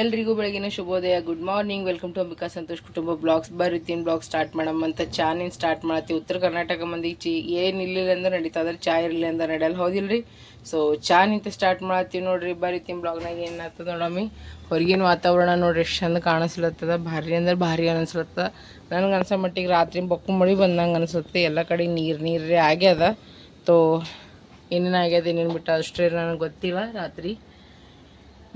ಎಲ್ರಿಗೂ ಬೆಳಗಿನ ಶುಭೋದಯ. Good morning welcome to Ambika Santosh ಕುಟುಂಬ ಬ್ಲಾಗ್ಸ್ ಬರುತ್ತೀನಿ ಬ್ಲಾಗ್ ಸ್ಟಾರ್ಟ್ ಮಾಡಮ್ ಅಂತ ಚಾನಿನ್ ಸ್ಟಾರ್ಟ್ ಮಾಡತ್ತಿ. ಉತ್ತರ ಕರ್ನಾಟಕ ಮಂದಿ ಚಿ ಏನು ಇಲ್ಲಿಲ್ಲ ಅಂದ್ರೆ ನಡೀತಾ ಅದ್ರ ಚಾ ಇರಲಿಲ್ಲ ಅಂದ್ರೆ ನಡೆಯಲ್ಲ. ಹೌದಿಲ್ರಿ? ಸೊ ಚಾ ನಿಂತ ಸ್ಟಾರ್ಟ್ ಮಾಡತ್ತೀವಿ ನೋಡ್ರಿ. ಬರಿತೀನಿ ಬ್ಲಾಗ್ನಾಗ ಏನು ಆಗ್ತದ ನೋಡಮ್ಮಿ? ಹೊರಗಿನ ವಾತಾವರಣ ನೋಡ್ರಿ. ಎಷ್ಟು ಚಂದ ಕಾಣಿಸ್ಲತ್ತದ. ಭಾರಿ ಅಂದ್ರೆ ಭಾರಿ ಅನಿಸ್ಲತ್ತದ ನನಗೆ ಅನ್ಸೋ ಮಟ್ಟಿಗೆ ರಾತ್ರಿ ಬೊಕ್ಕು ಮಳಿ ಬಂದಂಗೆ ಅನಿಸುತ್ತೆ ಎಲ್ಲ ಕಡೆ ನೀರು ನೀರೇ ಆಗ್ಯದ. ತೋ, ಏನೇನು ಆಗ್ಯದ, ಏನೇನು ಬಿಟ್ಟ ಅಷ್ಟೇ ನನಗೆ ಗೊತ್ತಿಲ್ಲ. ರಾತ್ರಿ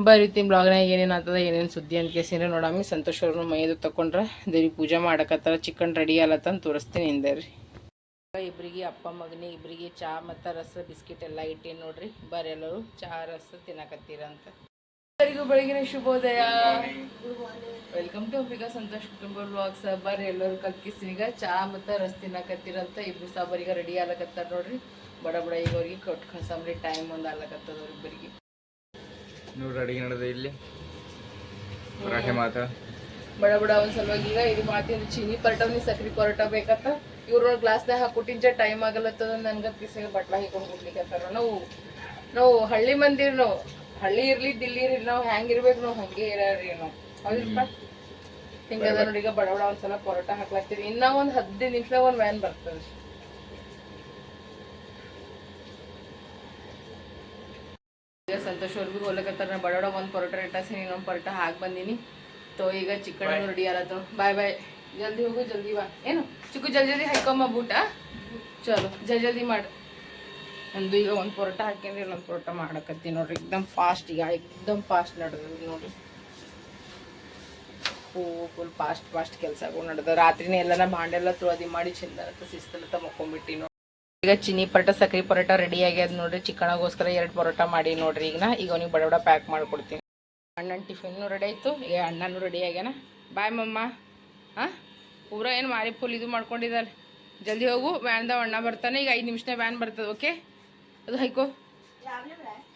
ಬರೀತೀನಿ ಬ್ಲಾಗ್ನಾಗ ಏನೇನು ಆಗ್ತದ, ಏನೇನು ಸುದ್ದಿ ಅಂತ ಕೇಸಿನ ನೋಡಮ್ಮಿ. ಸಂತೋಷ್ ಅವ್ರನ್ನ ಮೈದು ತಕೊಂಡ್ರೆ ದೇವ್ರಿಗೆ ಪೂಜೆ ಮಾಡಕತ್ತಾರ. ಚಿಕನ್ ರೆಡಿ ಆಲತ್ತಂತ ತೋರಿಸ್ತೀನಿ ಹಿಂದೆ ಇಬ್ಬರಿಗೆ ಅಪ್ಪ ಮಗನಿಗೆ ಇಬ್ಬರಿಗೆ ಚಾ ಮತ್ತು ರಸ, ಬಿಸ್ಕಿಟ್ ಎಲ್ಲ ಇಟ್ಟೀನಿ ನೋಡ್ರಿ. ಬರ್ರಿ ಎಲ್ಲರೂ ಚಾ, ರಸ ತಿನ್ನಕತ್ತೀರ ಅಂತ. ಎಲ್ಲರಿಗೂ ಬೆಳಗಿನ ಶುಭೋದಯ. ವೆಲ್ಕಮ್ ಟು ಅಂಬಿಕಾ ಸಂತೋಷ್ ಕುಟುಂಬ ಬ್ಲಾಗ್ಸ್ ಬರ್ರಿ ಎಲ್ಲರೂ ಕಲ್ಕಿಸ್ತೀನೀಗ ಚಾ ಮತ್ತು ರಸ ತಿನ್ನಕತ್ತೀರಂತ ಇಬ್ರು ಸಾಬರಿಗೆ ರೆಡಿ ಆಗ್ಲಕತ್ತಾರ ನೋಡ್ರಿ. ಬಡ ಬಡ ಈಗ ಅವ್ರಿಗೆ ಕೊಟ್ಟು ಕಳ್ಸಂಬ್ರಿ ಟೈಮ್ ಒಂದು ಆಗ್ಲಕತ್ತದ ಅವ್ರಿಬ್ಬರಿಗೆ ನೋಡ್ರಿ ಅಡಿಗೆ ನಡೆದ ಇಲ್ಲಿ. ಪರಾಠೆ ಮಾತ. ಬಡ ಬಡ ಒಂದ್ ಸಲುವಾಗಿ ಈಗ ಇದು ಮಾಡ್ತೀನಿ ಚೀನಿ ಪರೋಟ ನೀ ಸಕ್ರಿ ಪರೋಟ ಬೇಕತ್ತ. ಇವ್ರ ಗ್ಲಾಸ್ದಾಗ ಹಾಕೊಟ್ಟಿಂಚ ಟೈಮ್ ಆಗಲತ್ತದ ನನಗೆ ಪಿಸಿಗೆ ಬಟ್ಲ ಹಿಕೊಂಡು ಬಿಡ್ಲಿಕ್ಕತ್ತಾರ ನಾವು ನಾವು ಹಳ್ಳಿ ಮಂದಿರ್ ನಾವು. ಹಳ್ಳಿ ಇರ್ಲಿ, ದಿಲ್ಲಿ ಇರ್ಲಿ, ನಾವು ಹೆಂಗಿರ್ಬೇಕು ನಾವು ಹಂಗೆ ಇರ್ರಿ ನಾವು ಹೌದಿಲ್ಪ? ಹಿಂಗದ ನೋಡಿ ಈಗ ಬಡ ಬಡ ಒಂದ್ಸಲ ಪರೋಟ ಹಾಕ್ಲಾಕ್ತೀವಿ ಇನ್ನ ಒಂದ್ ಹದಿನೈದು ನಿಮಿಷದಾಗ ಒಂದ್ ವ್ಯಾನ್ ಬರ್ತದೆ. ಈಗ ಸಂತೋಷ್ ಅವ್ರಿಗೂ ಹೋಗ್ಲಕತ್ತಾರ ನಾ ಬಡೋಡ ಬಡ ಒಂದು ಪರೋಟ ಇಟ್ಟಾಸಿನಿ ಇನ್ನೊಂದು ಪರೋಟ ಹಾಕಿ ಬಂದೀನಿ. ತೋ ಈಗ ಚಿಕನ್ ರೆಡಿ ಆಲತ್ತು ಬಾಯ್ ಬಾಯ್ ಜಲ್ದಿ ಹೋಗು ಜಲ್ದಿ ಬಾ. ಏನು? ಚಿಕ್ಕು ಜಲ್ದಿ ಜಲ್ದಿ ಹಾಕೊಂಬ ಬೂಟ. ಚಲೋ. ಜಲ್ದಿ ಜಲ್ದಿ ಮಾಡು. ನಂದು ಈಗ ಒಂದು ಪರೋಟ ಹಾಕಿನಿ ಇನ್ನೊಂದು ಪರೋಟ ಮಾಡಕತ್ತೀನಿ ನೋಡ್ರಿ. ಎಕ್ದಮ್ ಫಾಸ್ಟ್ ಈಗ ಎಕ್ದಮ್ ಫಾಸ್ಟ್ ನಡೆದ್ರಿ ನೋಡ್ರಿ. ಹೂ ಫುಲ್ ಫಾಸ್ಟ್ ಫಾಸ್ಟ್ ಕೆಲಸಗಳು ನಡೆದ ರಾತ್ರಿನೇ ನಾ ಬಾಂಡೆಲ್ಲ ತೊಳದಿ ಮಾಡಿ ಚಂದ ಸಿಸ್ತಲ್ಲ ಮಕ್ಕೊಂಬಿಟ್ಟಿ ನೋಡಿ ಈಗ ಚಿನಿ ಪರೋಟ, ಸಕ್ರೆ ಪರೋಟ ರೆಡಿ ಆಗ್ಯದ ನೋಡ್ರಿ. ಚಿಕ್ಕಣಗೋಸ್ಕರ ಎರಡು ಪರೋಟ ಮಾಡಿ ನೋಡ್ರಿ ಈಗ ನಾ ಈಗ ಅವ್ನಿಗೆ ಬಡ ಬಡ ಪ್ಯಾಕ್ ಮಾಡ್ಕೊಡ್ತೀನಿ. ಅಣ್ಣನ ಟಿಫಿನ್ನು ರೆಡಿ ಆಯಿತು. ಈಗ ಅಣ್ಣನೂ ರೆಡಿ ಆಗ್ಯಾನ. ಬಾಯ್ ಮಮ್ಮ. ಹಾಂ ಪೂರ ಏನು ಮಾರಿ ಫುಲ್ ಇದು ಮಾಡ್ಕೊಂಡಿದ್ದಾರೆ ಜಲ್ದಿ ಹೋಗು ವ್ಯಾನ್ದಾಗ ಅಣ್ಣ ಬರ್ತಾನೆ. ಈಗ ಐದು ನಿಮಿಷನೇ ವ್ಯಾನ್ ಬರ್ತದೆ ಓಕೆ ಅದು ಹೈಕೋ.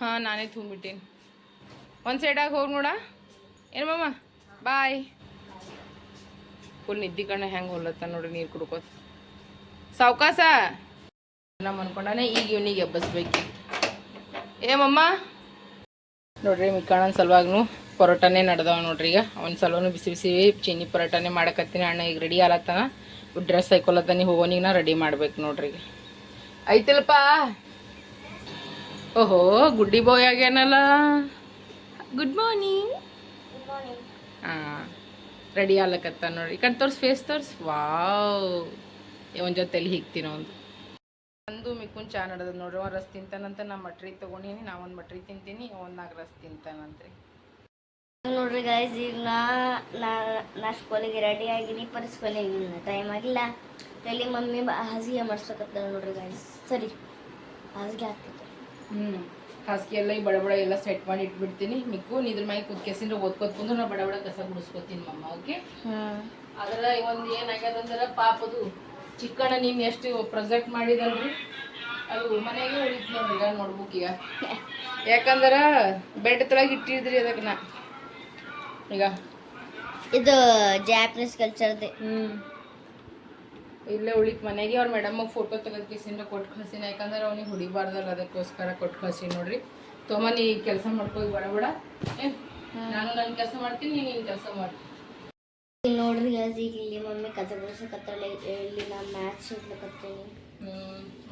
ಹಾಂ, ನಾನೇ ತುಂಬಿಟ್ಟೀನಿ ಒಂದು ಸೈಡಾಗಿ ಹೋಗಿ ನೋಡ. ಏನು ಮಮ್ಮ? ಬಾಯ್. ಫುಲ್ ನಿದ್ದಿ ಕಣ್ಣ ಹೆಂಗೆ ಹೊಲತ್ತ ನೋಡ್ರಿ ನೀರು ಕುಡ್ಕೋತ. ಸಾವ್ಕಾಸ? ನಮ್ಮ ಅನ್ಕೊಂಡಾನೆ ಈಗ ಇವನಿಗೆ ಎಬ್ಬಸ್ಬೇಕು. ಏಮಮ್ಮ ಮಮ್ಮ? ನೋಡ್ರಿ ಮಿಕ್ಕಣ್ಣನ ಸಲುವಾಗ್ನು ಪರೋಟನೇ ನಡೆದವ ನೋಡ್ರಿ ಈಗ. ಅವನ ಸಲುವನು ಬಿಸಿ ಬಿಸಿ ಚೀನಿ ಪರೋಟನೇ ಮಾಡಕತ್ತೀನಿ. ಅಣ್ಣ ಈಗ ರೆಡಿ ಆಲತ್ತನ. ಡ್ರೆಸ್ ಹಾಕೊಳತ್ತಾನೆ ಹೋಗೋನಿಗೆ ನಾ ರೆಡಿ ಮಾಡ್ಬೇಕು ನೋಡ್ರಿ ಈಗ. ಐತಿಲ್ಪ ಓಹೋ ಗುಡ್ಡಿ ಬಾಯ್ ಆಗ್ಯಾನಲ್ಲ? ಗುಡ್ ಮಾರ್ನಿಂಗ್ ಹಾಂ ರೆಡಿ ಆಗ್ಲಕತ್ತ ನೋಡ್ರಿ. ಈ ಕಡೆ ತೋರ್ಸ್ ಫೇಸ್ ತೋರ್ಸ್. ವಾವ್ ಇವನ್ ಜೊತೆಲಿ ಹಿಗ್ತೀನಿ ಒಂದು ಒಂದು ಮಿಕ್ಕುನ್ ಚಾ ನಡೆದ ನೋಡ್ರಿ ಒಂದು ರಸ್ ತಿಂತಾನಂತ ನಾ ಮಟ್ರಿ ತಗೊಂಡೀನಿ ನಾ ಒಂದು ಮಟ್ರಿ ತಿಂತೀನಿ ಒಂದು ನಾಲ್ಕು ರಸ್ ತಿಂತಾನಂತ್ರಿ ನೋಡ್ರಿ ಗಾಯ್ಸ್ ಈಗ ನಾ ನಾ- ಸ್ಕೂಲಿಗೆ ರೆಡಿ ಆಗಿನಿ ಪರ್ ಸ್ಕೂಲಿಗೆ ಟೈಮ್ ಆಗಿಲ್ಲ. ಇಲ್ಲಿ ಮಮ್ಮಿ ಹಾಸಿಗೆ ಮಾಡ್ಸಕತ್ತ ನೋಡ್ರಿ ಗಾಯ್ಸ್ ಸರಿ ಹಾಸಿಗೆ ಹಾಕ್ತಿದ್ದೆ ಹ್ಞೂ ಹಾಸಿಗೆ ಎಲ್ಲ ಈ ಬಡಬಡ ಬಡ ಎಲ್ಲ ಸೆಟ್ ಮಾಡಿ ಇಟ್ಬಿಡ್ತೀನಿ. ಮಿಕ್ಕು ನಿದ್ರ ಇದ್ರ ಮ್ಯಾಗೆ ಕುದ್ಕೆಸಿಂದ್ರೆ ಓದ್ಕೋತ ಕುಂದ್ರೆ ನಾ ಬಡಬಡ ಬಡ ಕಸ ಗುಡಿಸ್ಕೊತೀನಿ ಮಮ್ಮ ಓಕೆ ಹ್ಮ್. ಅದ್ರ ಒಂದು ಏನಾಗ್ಯದ ಅಂದ್ರೆ ಪಾಪದು ಚಿಕ್ಕಣ್ಣ ನೀನು ಎಷ್ಟು ಪ್ರೆಸೆಂಟ್ ಮಾಡಿದಲ್ರಿ? ಅದು ಮನೆಗೆ ಉಳಿತು ನೋಡ್ರಿ ಈಗ ನೋಡ್ಬೇಕು ಈಗ. ಯಾಕಂದ್ರೆ ಬೆಡ್ ತಳಗೆ ಇಟ್ಟಿದ್ರಿ ಅದಕ್ಕೆ ನಾ ಈಗ. ಇದು ಜಾಪನೀಸ್ ಕಲ್ಚರ್ದೆ ಹ್ಞೂ ಇಲ್ಲೇ ಉಳಿತು ಮನೆಗೆ ಅವ್ರ ಮೇಡಮ್ಗೆ ಫೋಟೋ ತೆಗೆದು ಕಿಸಿಂದ ಕೊಟ್ಟು ಕಳ್ಸಿನ. ಯಾಕಂದ್ರೆ ಅವ್ನಿಗೆ ಹುಡಿಬಾರ್ದಲ್ಲ ಅದಕ್ಕೋಸ್ಕರ ಕೊಟ್ಟು ಕಳ್ಸಿ ನೋಡ್ರಿ. ತೊಮ್ಮ ನೀ ಕೆಲಸ ಮಾಡ್ಕೋ ಬಡ ಏನ್ ಏನು ನಾನು ನನ್ನ ಕೆಲಸ ಮಾಡ್ತೀನಿ ನೀನು ನಿನ್ನ ಕೆಲಸ ಮಾಡ್ತೀನಿ ಈಗ ನೋಡ್ರಿ ಗೈಸ್ ಈಗ ಇಲ್ಲಿ ಮಮ್ಮಿ ಕಸ ಗುಡಿಸಕತ್ತಾಳ ಇಲ್ಲಿ ನಾ ಮ್ಯಾಚ್ ಓದ್ಲಕತ್ತೀನಿ ಹ್ಞೂ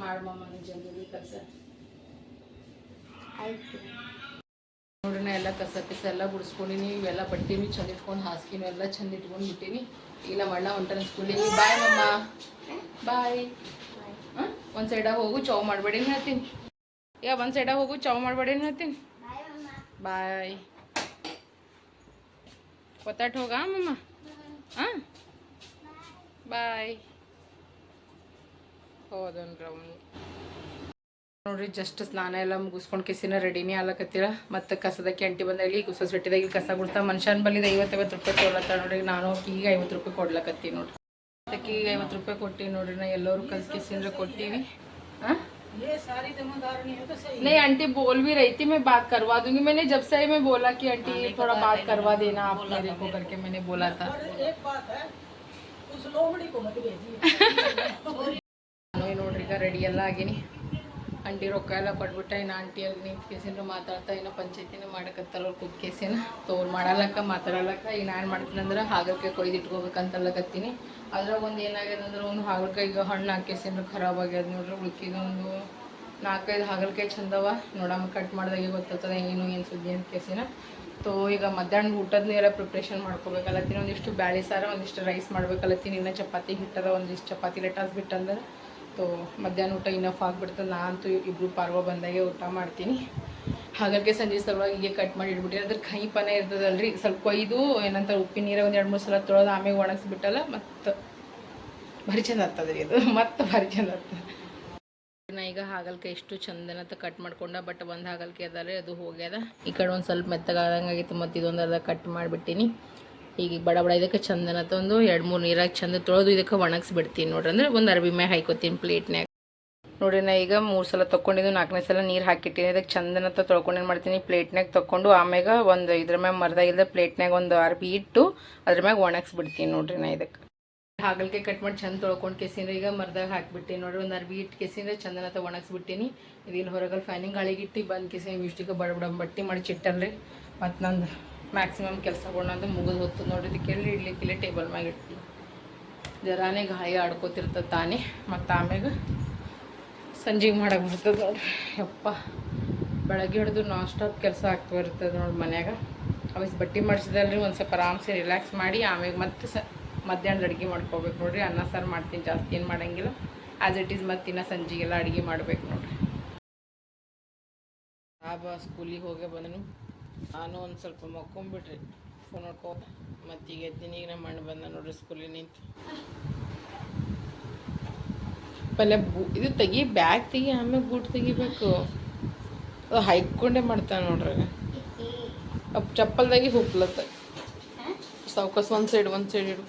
ಮಾಡಮ್ಮ ನೀನು ಜಲ್ದಿ ಕಸ ಆಯ್ತು. ನೋಡ್ರಿ ನಾ ಎಲ್ಲ ಕಸ ಪಿಸ ಎಲ್ಲ ಗುಡಿಸ್ಕೊಂಡಿನಿ ಇವೆಲ್ಲ ಬಟ್ಟೆನೂ ಚಂದ ಇಟ್ಕೊಂಡು ಹಾಸಿಗೆನೂ ಎಲ್ಲ ಚಂದ ಇಟ್ಕೊಂಡು ಬಿಟ್ಟಿನಿ. ಈಗ ನಮ್ಮ ಅಣ್ಣ ಹೊಂಟಾನ ಸ್ಕೂಲಿಗೆ ಬಾಯ್ ಮಮ್ಮ. ಬಾಯ್ ಒಂದ್ ಸೈಡಾಗ ಹೋಗು ಚೌ ಮಾಡಬೇಡಿ ಹೇಳ್ತೀನಿ. ಯಾ ಒಂದು ಸೈಡಾಗ ಹೋಗು ಚೌ ಮಾಡಬೇಡಿ ಹೇಳ್ತೀನಿ. ಬಾಯ್ ಗೊತ್ತಾಟ್ ಹೋಗ ಮಮ್ಮ? ಹಾಂ. ಬಾಯ್ ಹೋದನ್ ನೋಡ್ರಿ ಜಸ್ಟ್ ಸ್ನಾನ ಎಲ್ಲ ಮುಗಿಸ್ಕೊಂಡು ಕಿಸಿನ ರೆಡಿನೇ ಆಲಕತ್ತೀರ ಮತ್ತೆ ಕಸದ ಕೆಂಟಿ ಬಂದಾಗಲಿ ಕುಸ ಸೊಟ್ಟಿದಾಗಿ ಕಸ ಕೊಡ್ತಾ ಮನುಷ್ಯನ ಬಲ್ಲಿದ, ಐವತ್ತೈವತ್ತು ರೂಪಾಯಿ ಕೊಡ್ಲತ್ತ ನೋಡ್ರಿ, ನಾನು ಈಗ ಐವತ್ತು ರೂಪಾಯಿ ಕೊಡ್ಲಕತ್ತೀನಿ ನೋಡ್ರಿ. ಈಗ ಐವತ್ತು ರೂಪಾಯಿ ಕೊಟ್ಟಿ ನೋಡ್ರಿ, ನಾ ಎಲ್ಲರೂ ಕಸ ಕಿಸಿನ ಕೊಟ್ಟೀವಿ. ಕೊಟ್ಟಿವಿ हाँ? नहीं आंटी बोल भी रही थी मैं बात करवा दूंगी मैंने जब से ही मैं बोला कि आंटी थोड़ा बात करवा देना आप मेरे को करके मैंने बोला था ನಾನು ನೋಡ್ರಿ ಈಗ ರೆಡಿ ಎಲ್ಲ ಆಗೀನಿ ಆಂಟಿ ರೊಕ್ಕ ಎಲ್ಲ ಕೊಟ್ಬಿಟ್ಟ, ಇನ್ನು ಆಂಟಿ ಅಲ್ಲಿ ನಿಂತು ಕೇಸಿನ ಮಾತಾಡ್ತಾ, ಇನ್ನು ಪಂಚಾಯತಿನ ಮಾಡಕತ್ತಾರ ಅವ್ರು ಕೂತ್ ಕೇಸಿನ. ತೋರ್ ಮಾಡಲಕ್ಕ, ಮಾತಾಡಲಕ್ಕ, ಈಗ ನಾನು ಮಾಡ್ತೀನಿ ಅಂದ್ರೆ ಹಾಗಲಕಾಯಿ ಕೊಯ್ದು ಇಟ್ಕೋಬೇಕಂತಲ್ಲಕತ್ತೀನಿ. ಅದ್ರಾಗ ಒಂದು ಏನಾಗ್ಯದ ಅಂದ್ರೆ ಒಂದು ಹಾಗಲಕಾಯಿಗೆ ಹಣ್ಣು ಹಾಕೇಸಿನ ಖರಾಬ್ ಆಗ್ಯದ ನೋಡ್ರಿ ಉಳ್ಕಿದೊಂದು ನಾಲ್ಕೈದು ಹಾಗಲಕಾಯಿ ಚಂದವ. ನೋಡಮ್ಮ ಕಟ್ ಮಾಡಿದಾಗೆ ಗೊತ್ತಾಗ್ತದೆ ಏನು ಏನು ಸುದ್ದಿ ಅಂತ ಕೇಸಿನ. ತೋ ಈಗ ಮಧ್ಯಾಹ್ನ ಊಟದ ನೀರ ಪ್ರಿಪ್ರೇಷನ್ ಮಾಡ್ಕೋಬೇಕಲ್ಲತ್ತೀನಿ. ಒಂದಿಷ್ಟು ಬ್ಯಾಳಿ ಸಾರ, ಒಂದಿಷ್ಟು ರೈಸ್ ಮಾಡ್ಬೇಕಲ್ಲತ್ತೀನಿ. ಇನ್ನು ಚಪಾತಿ ಹಿಟ್ಟದ ಒಂದಿಷ್ಟು ಚಪಾತಿ ಲೆಟಾಸ್ ಬಿಟ್ಟಂದ್ರೆ ತೋ ಮಧ್ಯಾಹ್ನ ಊಟ ಇನ್ನಫ್ ಆಗಿಬಿಡ್ತದೆ ಅಂತೂ ಇಬ್ಬರು ಪಾರ್ವ ಬಂದಾಗೆ ಊಟ ಮಾಡ್ತೀನಿ. ಹಾಗಾಗಿ ಸಂಜೆ ಸಲುವಾಗಿ ಹೀಗೆ ಕಟ್ ಮಾಡಿ ಇಟ್ಬಿಟ್ಟಿನಿ ಅದ್ರ ಕೈ ಪನ ಇರ್ತದಲ್ರಿ, ಸ್ವಲ್ಪ ಕೊಯ್ದು ಏನಂತ ಉಪ್ಪಿನ ನೀರಾಗ ಒಂದು ಎರಡು ಮೂರು ಸಲ ತೊಳೆದು ಆಮೇಲೆ ಒಣಗಿಸ್ಬಿಟ್ಟಲ್ಲ, ಮತ್ತು ಭಾರಿ ಚಂದ ಆಗ್ತದೆ ರೀ ಅದು. ಮತ್ತು ಭಾರಿ ಚಂದ ಆಗ್ತದೆ. ನಾ ಈಗ ಹಾಗಲ್ಕೆ ಎಷ್ಟು ಚಂದನತ್ತ ಕಟ್ ಮಾಡ್ಕೊಂಡ ಬಟ್ ಒಂದು ಹಾಗಲ್ಕೆ ಅದಲ್ಲ ಅದು ಹೋಗ್ಯದ. ಈ ಕಡೆ ಒಂದು ಸ್ವಲ್ಪ ಮೆತ್ತಗಾದಂಗಾಗಿತ್ತು ಮತ್ತು ಇದೊಂದು ಅರ್ಧ ಕಟ್ ಮಾಡಿಬಿಟ್ಟಿನಿ. ಈಗ ಬಡ ಬಡ, ಇದಕ್ಕೆ ಚಂದನ ತಂದು, ಎರಡು ಮೂರು ನೀರಾಗಿ ಚಂದ ತೊಳೆದು ಇದಕ್ಕೆ ಒಣಗಿಸ್ಬಿಡ್ತೀನಿ ನೋಡ್ರಿ ಅಂದ್ರೆ ಒಂದು ಅರ್ಬಿ ಮ್ಯಾಗ ಹಾಕೋತೀನಿ ಪ್ಲೇಟ್ನ್ಯಾಗ. ನೋಡ್ರಿ ನಾ ಈಗ ಮೂರು ಸಲ ತೊಗೊಂಡಿದ್ದು ನಾಲ್ಕನೇ ಸಲ ನೀರು ಹಾಕಿಟ್ಟಿನಿ, ಇದಕ್ಕೆ ಚಂದನ ತೊಳ್ಕೊಂಡು ಏನು ಮಾಡ್ತೀನಿ ಪ್ಲೇಟ್ನಾಗ ತೊಗೊಂಡು ಆಮ್ಯಾಗ ಒಂದು ಇದ್ರ ಮ್ಯಾಗ ಮರ್ದಾಗಿಲ್ದ ಪ್ಲೇಟ್ನಾಗ ಒಂದು ಅರ್ಬಿ ಇಟ್ಟು ಅದ್ರ ಮ್ಯಾಗ ಒಣಗಿಸ್ಬಿಡ್ತೀನಿ ನೋಡ್ರಿ ನಾ ಇದಕ್ಕೆ. ಹಾಗಲ್ಕಾಯಿ ಕಟ್ ಮಾಡಿ ಚಂದ ತೊಳ್ಕೊಂಡು ಕೆಸಿಂದ್ರೆ ಈಗ ಮರ್ದಾಗ ಹಾಕ್ಬಿಟ್ಟಿನಿ ನೋಡ್ರಿ, ಒಂದು ಅರ್ಬಿ ಇಟ್ಟು ಕೆಸಿಂದ್ರೆ ಚಂದನತ್ತ ಒಣಗಿಸ್ಬಿಟ್ಟಿನಿ. ಇದಿಲ್ಲಿ ಹೊರಗಲ್ಲಿ ಫ್ಯಾನಿಂಗ್ ಗಾಳಿಗಿಟ್ಟು ಬಂದು ಕೆಸಿನ ಇಷ್ಟಿಗೆ ಬಡ ಬಡ ಬಟ್ಟಿ ಮಾಡಿ ಚಿಟ್ಟಲ್ರಿ ಮತ್ತು ನಂದು ಮ್ಯಾಕ್ಸಿಮಮ್ ಕೆಲಸ ಕೊಡೋದು ಮುಗಿದು ಹೊತ್ತು ನೋಡ್ರಿ ಕೇಳಿ ಎಲ್ಲಿ ಇಡ್ಲಿಕ್ಕಿಲ್ಲ ಟೇಬಲ್ ಮ್ಯಾಗ ಇಡ್ತೀನಿ. ಜರಾನೇ ಗಾಯ ಆಡ್ಕೋತಿರ್ತದೆ ತಾನೇ, ಮತ್ತು ಆಮ್ಯಾಗ ಸಂಜೆಗೆ ಮಾಡಕ್ಕೆ ಬರ್ತದೆ ನೋಡ್ರಿ. ಯಪ್ಪ, ಬೆಳಗ್ಗೆ ಹಿಡಿದು ನಾನ್ ಸ್ಟಾಪ್ ಕೆಲಸ ಆಗ್ತಾ ಇರ್ತದೆ ನೋಡಿ ಮನ್ಯಾಗ. ಅವಸ್ ಬಟ್ಟೆ ಮಾಡಿಸಿದಲ್ರಿ, ಒಂದು ಸ್ವಲ್ಪ ಆರಾಮ್ಸೆ ರಿಲ್ಯಾಕ್ಸ್ ಮಾಡಿ, ಆಮ್ಯಾಗ ಮತ್ತೆ ಸ, ಮಧ್ಯಾಹ್ನದ ಅಡುಗೆ ಮಾಡ್ಕೋಬೇಕು ನೋಡ್ರಿ. ಅನ್ನ, ಸಾರು ಮಾಡ್ತೀನಿ, ಜಾಸ್ತಿ ಏನು ಮಾಡಂಗಿಲ್ಲ. ಆ್ಯಸ್ ಇಟ್ ಈಸ್ ಮತ್ತೆ ಇನ್ನು ಸಂಜೆಗೆಲ್ಲ ಅಡುಗೆ ಮಾಡ್ಬೇಕು ನೋಡ್ರಿ. ಬಾ ಸ್ಕೂಲಿಗೆ ಹೋಗೇ ಬಂದನು. ನಾನು ಒಂದು ಸ್ವಲ್ಪ ಮಕ್ಕೊಂಬಿಟ್ರಿ. ಫೋನ್ ನೋಡ್ಕೊ. ಮತ್ತು ಈಗ ಎದ್ದೀನಿ, ಈಗ ನಮ್ಮ ಅಣ್ಣ ಬಂದ ನೋಡ್ರಿ ಸ್ಕೂಲಿಗೆ ನಿಂತು. ಪಲ್ಯ ಬೂ ಇದು ತೆಗಿ ಬ್ಯಾಗ್ ತೆಗಿ, ಆಮೇಲೆ ಬೂಟ್ ತೆಗಿಬೇಕು. ಅದು ಹೈಕೊಂಡೇ ಮಾಡ್ತಾನೆ ನೋಡ್ರಿ. ಅಪ್ ಚಪ್ಪಲ್ದಾಗಿ ಹುಪ್ಲತ್ತ ಸೌಕಸ್ ಒಂದು ಸೈಡ್ ಒಂದು ಸೈಡ್ ಇಡು.